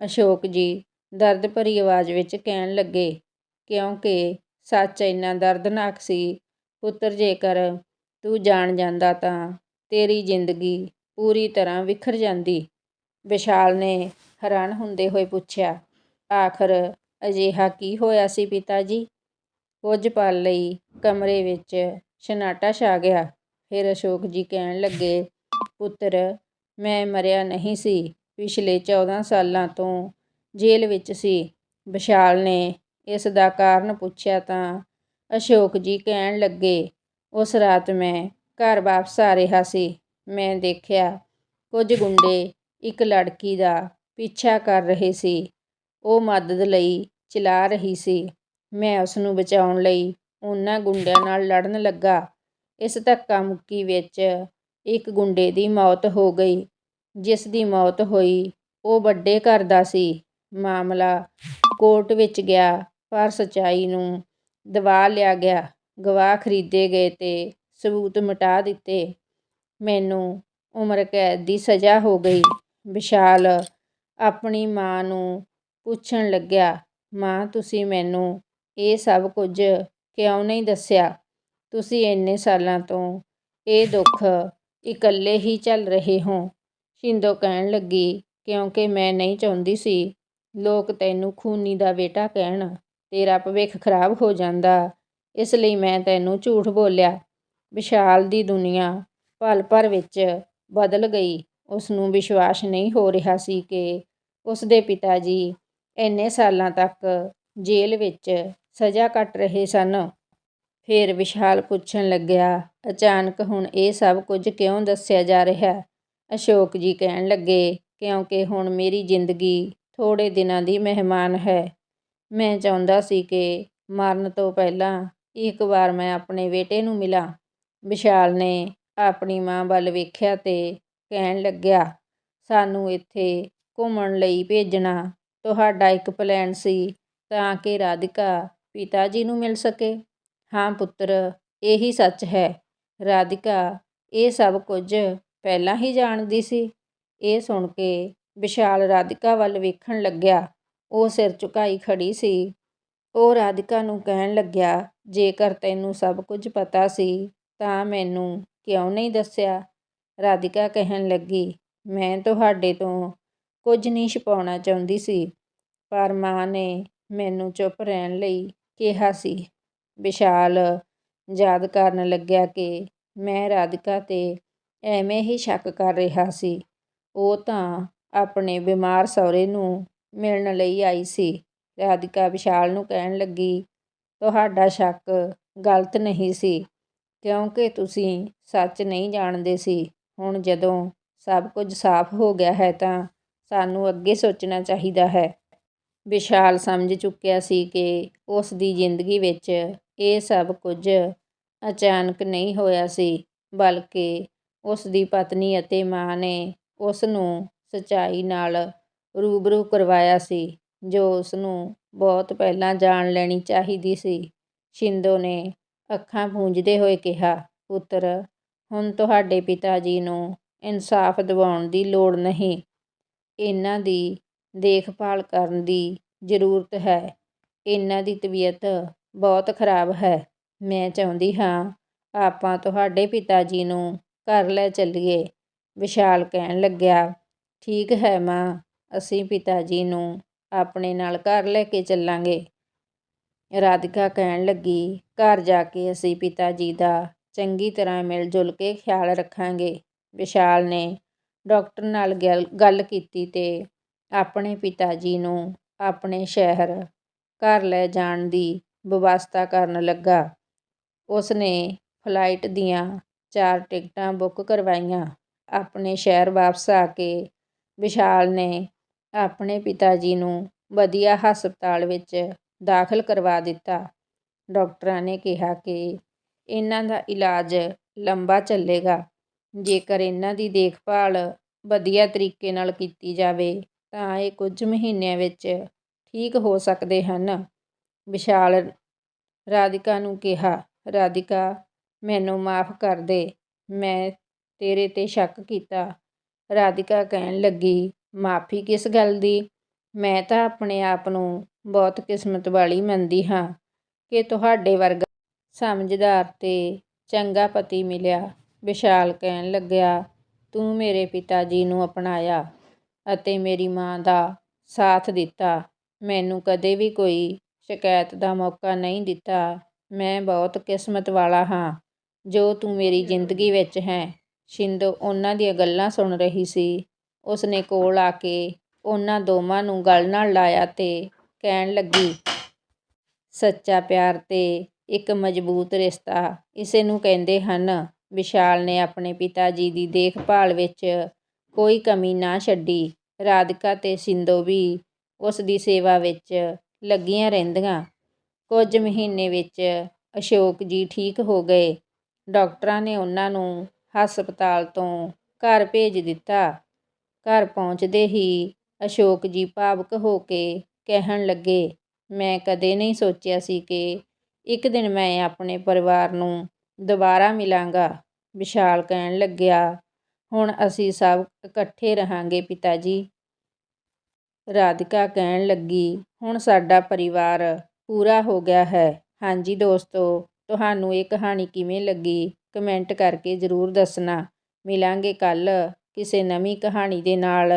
ਅਸ਼ੋਕ ਜੀ ਦਰਦ ਭਰੀ ਆਵਾਜ਼ ਵਿੱਚ ਕਹਿਣ ਲੱਗੇ, ਕਿਉਂਕਿ ਸੱਚ ਇੰਨਾ ਦਰਦਨਾਕ ਸੀ, ਪੁੱਤਰ ਜੇਕਰ ਤੂੰ ਜਾਣ ਜਾਂਦਾ ਤਾਂ ਤੇਰੀ ਜ਼ਿੰਦਗੀ ਪੂਰੀ ਤਰ੍ਹਾਂ ਵਿਖਰ ਜਾਂਦੀ। ਵਿਸ਼ਾਲ ਨੇ ਹੈਰਾਨ ਹੁੰਦੇ ਹੋਏ ਪੁੱਛਿਆ, ਆਖਰ ਅਜਿਹਾ ਕੀ ਹੋਇਆ ਸੀ ਪਿਤਾ ਜੀ? ਕੁਝ ਪਲ ਲਈ ਕਮਰੇ ਵਿੱਚ ਸਨਾਟਾ ਛਾ ਗਿਆ। ਫਿਰ ਅਸ਼ੋਕ ਜੀ ਕਹਿਣ ਲੱਗੇ, ਪੁੱਤਰ, ਮੈਂ ਮਰਿਆ ਨਹੀਂ ਸੀ। ਪਿਛਲੇ 14 ਸਾਲਾਂ ਤੋਂ ਜੇਲ੍ਹ ਵਿੱਚ ਸੀ। ਵਿਸ਼ਾਲ ਨੇ ਇਸ ਦਾ ਕਾਰਨ ਪੁੱਛਿਆ ਤਾਂ ਅਸ਼ੋਕ ਜੀ ਕਹਿਣ ਲੱਗੇ, ਉਸ ਰਾਤ ਮੈਂ ਘਰ ਵਾਪਸ ਆ ਰਿਹਾ ਸੀ। ਮੈਂ ਦੇਖਿਆ ਕੁਝ ਗੁੰਡੇ ਇੱਕ ਲੜਕੀ ਦਾ ਪਿੱਛਾ ਕਰ ਰਹੇ ਸੀ। ਉਹ ਮਦਦ ਲਈ ਚਿਲਾ ਰਹੀ ਸੀ। ਮੈਂ ਉਸ ਨੂੰ ਬਚਾਉਣ ਲਈ ਉਹਨਾਂ ਗੁੰਡਿਆਂ ਨਾਲ ਲੜਨ ਲੱਗਾ। ਇਸ ਧੱਕਾ ਮੁੱਕੀ ਵਿੱਚ ਇੱਕ ਗੁੰਡੇ ਦੀ ਮੌਤ ਹੋ ਗਈ, ਜਿਸ ਦੀ ਮੌਤ ਹੋਈ ਉਹ ਵੱਡੇ ਘਰ ਦਾ ਸੀ। ਮਾਮਲਾ ਕੋਰਟ ਵਿੱਚ ਗਿਆ, ਪਰ ਸਚਾਈ ਨੂੰ ਦਬਾ ਲਿਆ ਗਿਆ। ਗਵਾਹ ਖਰੀਦੇ ਗਏ ਤੇ ਸਬੂਤ ਮਿਟਾ ਦਿੱਤੇ। ਮੈਨੂੰ ਉਮਰ ਕੈਦ ਦੀ ਸਜ਼ਾ ਹੋ ਗਈ। ਵਿਸ਼ਾਲ ਆਪਣੀ ਮਾਂ ਨੂੰ ਪੁੱਛਣ ਲੱਗਿਆ, ਮਾਂ, ਤੁਸੀਂ ਮੈਨੂੰ ਇਹ ਸਭ ਕੁਝ ਕਿਉਂ ਨਹੀਂ ਦੱਸਿਆ? ਤੁਸੀਂ ਇੰਨੇ ਸਾਲਾਂ ਤੋਂ ਇਹ ਦੁੱਖ ਇਕੱਲੇ ਹੀ ਚੱਲ ਰਹੇ ਹੋ। ਸ਼ਿੰਦੋ ਕਹਿਣ ਲੱਗੀ, ਕਿਉਂਕਿ ਮੈਂ ਨਹੀਂ ਚਾਹੁੰਦੀ ਸੀ। ਲੋਕ ਤੈਨੂੰ ਖੂਨੀ ਦਾ ਬੇਟਾ ਕਹਿਣ, ਤੇਰਾ ਭਵਿੱਖ ਖਰਾਬ ਹੋ ਜਾਂਦਾ। ਇਸ ਲਈ ਮੈਂ ਤੈਨੂੰ ਝੂਠ ਬੋਲਿਆ। ਵਿਸ਼ਾਲ ਦੀ ਦੁਨੀਆ ਪਲ ਭਰ ਵਿੱਚ ਬਦਲ ਗਈ। ਉਸ ਨੂੰ ਵਿਸ਼ਵਾਸ ਨਹੀਂ ਹੋ ਰਿਹਾ ਸੀ ਕਿ ਉਸ ਦੇ ਪਿਤਾ ਜੀ ਇੰਨੇ ਸਾਲਾਂ ਤੱਕ ਜੇਲ੍ਹ ਵਿੱਚ ਸਜ਼ਾ ਕੱਟ ਰਹੇ ਸਨ। ਫਿਰ ਵਿਸ਼ਾਲ ਪੁੱਛਣ ਲੱਗਿਆ, ਅਚਾਨਕ ਹੁਣ ਇਹ ਸਭ ਕੁਝ ਕਿਉਂ ਦੱਸਿਆ ਜਾ ਰਿਹਾ? ਅਸ਼ੋਕ ਜੀ ਕਹਿਣ ਲੱਗੇ, ਕਿਉਂਕਿ ਹੁਣ ਮੇਰੀ ਜ਼ਿੰਦਗੀ ਥੋੜੇ ਦਿਨਾਂ ਦੀ ਮਹਿਮਾਨ ਹੈ। ਮੈਂ ਚਾਹੁੰਦਾ ਸੀ ਕਿ ਮਰਨ ਤੋਂ ਪਹਿਲਾਂ ਇੱਕ ਵਾਰ ਮੈਂ ਆਪਣੇ ਬੇਟੇ ਨੂੰ ਮਿਲਾਂ। ਵਿਸ਼ਾਲ ਨੇ ਆਪਣੀ ਮਾਂ ਵੱਲ ਵੇਖਿਆ ਤੇ ਕਹਿਣ ਲੱਗਿਆ, ਸਾਨੂੰ ਇੱਥੇ ਘੁੰਮਣ ਲਈ ਭੇਜਣਾ। ਤੁਹਾਡਾ ਇੱਕ ਪਲਾਨ ਸੀ ਤਾਂ ਕਿ ਰਾਧਿਕਾ ਪਿਤਾ ਜੀ ਨੂੰ ਮਿਲ ਸਕੇ। ਹਾਂ ਪੁੱਤਰ, ਇਹੀ ਸੱਚ ਹੈ। ਰਾਧਿਕਾ, ਇਹ ਸਭ ਕੁਝ ਪਹਿਲਾਂ ਹੀ ਜਾਣਦੀ ਸੀ। ਇਹ ਸੁਣ ਕੇ ਵਿਸ਼ਾਲ ਰਾਧਿਕਾ ਵੱਲ ਵੇਖਣ ਲੱਗਿਆ। ਉਹ ਸਿਰ ਝੁਕਾਈ ਖੜੀ ਸੀ। ਉਹ ਰਾਧਿਕਾ ਨੂੰ ਕਹਿਣ ਲੱਗਿਆ, ਜੇਕਰ ਤੈਨੂੰ ਸਭ ਕੁਝ ਪਤਾ ਸੀ, ਤਾਂ ਮੈਨੂੰ ਕਿਉਂ ਨਹੀਂ ਦੱਸਿਆ? ਰਾਧਿਕਾ ਕਹਿਣ ਲੱਗੀ, ਮੈਂ ਤੁਹਾਡੇ ਤੋਂ ਕੁਝ ਨਹੀਂ ਛੁਪਾਉਣਾ ਚਾਹੁੰਦੀ ਸੀ, ਪਰ ਮਾਂ ਨੇ ਮੈਨੂੰ ਚੁੱਪ ਰਹਿਣ ਲਈ ਕਿਹਾ ਸੀ। ਵਿਸ਼ਾਲ ਯਾਦ ਕਰਨ ਲੱਗਿਆ ਕਿ ਮੈਂ ਰਾਧਿਕਾ ਤੇ ਐਵੇਂ ਹੀ ਸ਼ੱਕ ਕਰ ਰਿਹਾ ਸੀ। ਉਹ ਤਾਂ ਆਪਣੇ ਬਿਮਾਰ ਸਹੁਰੇ ਨੂੰ ਮਿਲਣ ਲਈ ਆਈ ਸੀ। ਰਾਧਿਕਾ ਵਿਸ਼ਾਲ ਨੂੰ ਕਹਿਣ ਲੱਗੀ, ਤੁਹਾਡਾ ਸ਼ੱਕ ਗਲਤ ਨਹੀਂ ਸੀ, ਕਿਉਂਕਿ ਤੁਸੀਂ ਸੱਚ ਨਹੀਂ ਜਾਣਦੇ ਸੀ। ਹੁਣ ਜਦੋਂ ਸਭ ਕੁਝ ਸਾਫ਼ ਹੋ ਗਿਆ ਹੈ ਤਾਂ ਸਾਨੂੰ ਅੱਗੇ ਸੋਚਣਾ ਚਾਹੀਦਾ ਹੈ। ਵਿਸ਼ਾਲ ਸਮਝ ਚੁੱਕਿਆ ਸੀ ਕਿ ਉਸ ਦੀ ਜ਼ਿੰਦਗੀ ਵਿੱਚ ਇਹ ਸਭ ਕੁਝ ਅਚਾਨਕ ਨਹੀਂ ਹੋਇਆ ਸੀ, ਬਲਕਿ ਉਸ ਦੀ ਪਤਨੀ ਅਤੇ ਮਾਂ ਨੇ ਉਸ ਨੂੰ ਸਚਾਈ ਨਾਲ ਰੂਬਰੂ ਕਰਵਾਇਆ ਸੀ, ਜੋ ਉਸ ਨੂੰ ਬਹੁਤ ਪਹਿਲਾਂ ਜਾਣ ਲੈਣੀ ਚਾਹੀਦੀ ਸੀ। ਸ਼ਿੰਦੋ ਨੇ ਅੱਖਾਂ ਪੂੰਝਦੇ ਹੋਏ ਕਿਹਾ, ਪੁੱਤਰ, ਹੁਣ ਤੁਹਾਡੇ ਪਿਤਾ ਜੀ ਨੂੰ ਇਨਸਾਫ ਦਿਵਾਉਣ ਦੀ ਲੋੜ ਨਹੀਂ। ਇਹਨਾਂ ਦੀ ਦੇਖਭਾਲ ਕਰਨ ਦੀ ਜ਼ਰੂਰਤ ਹੈ। ਇਹਨਾਂ ਦੀ ਤਬੀਅਤ ਬਹੁਤ ਖਰਾਬ ਹੈ। ਮੈਂ ਚਾਹੁੰਦੀ ਹਾਂ ਆਪਾਂ ਤੁਹਾਡੇ ਪਿਤਾ ਜੀ ਨੂੰ ਘਰ ਲੈ ਚੱਲੀਏ। ਵਿਸ਼ਾਲ ਕਹਿਣ ਲੱਗਿਆ, ਠੀਕ ਹੈ ਮਾਂ, ਅਸੀਂ ਪਿਤਾ ਜੀ ਨੂੰ ਆਪਣੇ ਨਾਲ ਘਰ ਲੈ ਕੇ ਚੱਲਾਂਗੇ। ਰਾਧਿਕਾ ਕਹਿਣ ਲੱਗੀ, ਘਰ ਜਾ ਕੇ ਅਸੀਂ ਪਿਤਾ ਜੀ ਦਾ ਚੰਗੀ ਤਰ੍ਹਾਂ ਮਿਲ ਜੁਲ ਕੇ ਖਿਆਲ ਰੱਖਾਂਗੇ। ਵਿਸ਼ਾਲ ਨੇ ਡਾਕਟਰ ਨਾਲ ਗੱਲ ਕੀਤੀ ਤੇ ਆਪਣੇ ਪਿਤਾ ਜੀ ਨੂੰ ਆਪਣੇ ਸ਼ਹਿਰ ਘਰ ਲੈ ਜਾਣ ਦੀ ਵਿਵਸਥਾ ਕਰਨ ਲੱਗਾ। ਉਸ ਨੇ ਫਲਾਈਟ ਦੀਆਂ ਚਾਰ ਟਿਕਟਾਂ ਬੁੱਕ ਕਰਵਾਈਆਂ। ਆਪਣੇ ਸ਼ਹਿਰ ਵਾਪਸ ਆ ਕੇ ਵਿਸ਼ਾਲ ਨੇ ਆਪਣੇ ਪਿਤਾ ਜੀ ਨੂੰ ਵਧੀਆ ਹਸਪਤਾਲ ਵਿੱਚ ਦਾਖਲ ਕਰਵਾ ਦਿੱਤਾ। ਡਾਕਟਰਾਂ ਨੇ ਕਿਹਾ ਕਿ ਇਹਨਾਂ ਦਾ ਇਲਾਜ ਲੰਬਾ ਚੱਲੇਗਾ। ਜੇਕਰ ਇਹਨਾਂ ਦੀ ਦੇਖਭਾਲ ਵਧੀਆ ਤਰੀਕੇ ਨਾਲ ਕੀਤੀ ਜਾਵੇ ਤਾਂ ਇਹ ਕੁਝ ਮਹੀਨਿਆਂ ਵਿੱਚ ਠੀਕ ਹੋ ਸਕਦੇ ਹਨ। ਵਿਸ਼ਾਲ ਰਾਧਿਕਾ ਨੂੰ ਕਿਹਾ, ਰਾਧਿਕਾ, ਮੈਨੂੰ ਮਾਫ਼ ਕਰ ਦੇ। ਮੈਂ ਤੇਰੇ 'ਤੇ ਸ਼ੱਕ ਕੀਤਾ। ਰਾਧਿਕਾ ਕਹਿਣ ਲੱਗੀ, ਮਾਫ਼ੀ ਕਿਸ ਗੱਲ ਦੀ? ਮੈਂ ਤਾਂ ਆਪਣੇ ਆਪ ਨੂੰ ਬਹੁਤ ਕਿਸਮਤ ਵਾਲੀ ਮੰਨਦੀ ਹਾਂ ਕਿ ਤੁਹਾਡੇ ਵਰਗਾ ਸਮਝਦਾਰ ਤੇ ਚੰਗਾ ਪਤੀ ਮਿਲਿਆ। ਵਿਸ਼ਾਲ ਕਹਿਣ ਲੱਗਿਆ, ਤੂੰ ਮੇਰੇ ਪਿਤਾ ਜੀ ਨੂੰ ਅਪਣਾਇਆ। ਅਤੇ ਮੇਰੀ ਮਾਂ ਦਾ ਸਾਥ ਦਿੱਤਾ। ਮੈਨੂੰ ਕਦੇ ਵੀ ਕੋਈ ਸ਼ਿਕਾਇਤ ਦਾ ਮੌਕਾ ਨਹੀਂ ਦਿੱਤਾ। ਮੈਂ ਬਹੁਤ ਕਿਸਮਤ ਵਾਲਾ ਹਾਂ ਜੋ ਤੂੰ ਮੇਰੀ ਜ਼ਿੰਦਗੀ ਵਿੱਚ ਹੈ। ਸ਼ਿੰਦੋ ਉਹਨਾਂ ਦੀਆਂ ਗੱਲਾਂ ਸੁਣ ਰਹੀ ਸੀ। ਉਸਨੇ ਕੋਲ ਆ ਕੇ ਉਹਨਾਂ ਦੋਵਾਂ ਨੂੰ ਗਲ ਨਾਲ ਲਾਇਆ ਤੇ ਕਹਿਣ ਲੱਗੀ ਸੱਚਾ ਪਿਆਰ ਤੇ ਇੱਕ ਮਜ਼ਬੂਤ ਰਿਸ਼ਤਾ। ਇਸੇ ਨੂੰ ਕਹਿੰਦੇ ਹਨ ਵਿਸ਼ਾਲ ਨੇ ਆਪਣੇ ਪਿਤਾ ਜੀ ਦੀ ਦੇਖਭਾਲ ਵਿੱਚ ਕੋਈ ਕਮੀ ਨਾ ਛੱਡੀ। ਰਾਧਿਕਾ ਤੇ ਸਿੰਧੂ ਵੀ ਉਸ ਦੀ ਸੇਵਾ ਵਿੱਚ ਲੱਗੀਆਂ ਰਹਿੰਦੀਆਂ। ਕੁਝ ਮਹੀਨੇ ਵਿੱਚ ਅਸ਼ੋਕ ਜੀ ਠੀਕ ਹੋ ਗਏ। ਡਾਕਟਰਾਂ ਨੇ ਉਹਨਾਂ ਨੂੰ ਹਸਪਤਾਲ ਤੋਂ ਘਰ ਭੇਜ ਦਿੱਤਾ। ਘਰ ਪਹੁੰਚਦੇ ਹੀ ਅਸ਼ੋਕ ਜੀ ਭਾਵਕ ਹੋ ਕੇ ਕਹਿਣ ਲੱਗੇ, ਮੈਂ ਕਦੇ ਨਹੀਂ ਸੋਚਿਆ ਸੀ ਕਿ ਇੱਕ ਦਿਨ ਮੈਂ ਆਪਣੇ ਪਰਿਵਾਰ ਨੂੰ ਦੁਬਾਰਾ ਮਿਲਾਂਗਾ। ਵਿਸ਼ਾਲ ਕਹਿਣ ਲੱਗਿਆ ਹੁਣ ਅਸੀਂ ਸਭ ਇਕੱਠੇ ਰਹਾਂਗੇ ਪਿਤਾ ਜੀ ਰਾਧਿਕਾ ਕਹਿਣ ਲੱਗੀ, ਹੁਣ ਸਾਡਾ ਪਰਿਵਾਰ ਪੂਰਾ ਹੋ ਗਿਆ ਹੈ। ਹਾਂਜੀ ਦੋਸਤੋ, ਤੁਹਾਨੂੰ ਇਹ ਕਹਾਣੀ ਕਿਵੇਂ ਲੱਗੀ? ਕਮੈਂਟ ਕਰਕੇ ਜ਼ਰੂਰ ਦੱਸਣਾ। ਮਿਲਾਂਗੇ ਕੱਲ੍ਹ ਕਿਸੇ ਨਵੀਂ ਕਹਾਣੀ ਦੇ ਨਾਲ।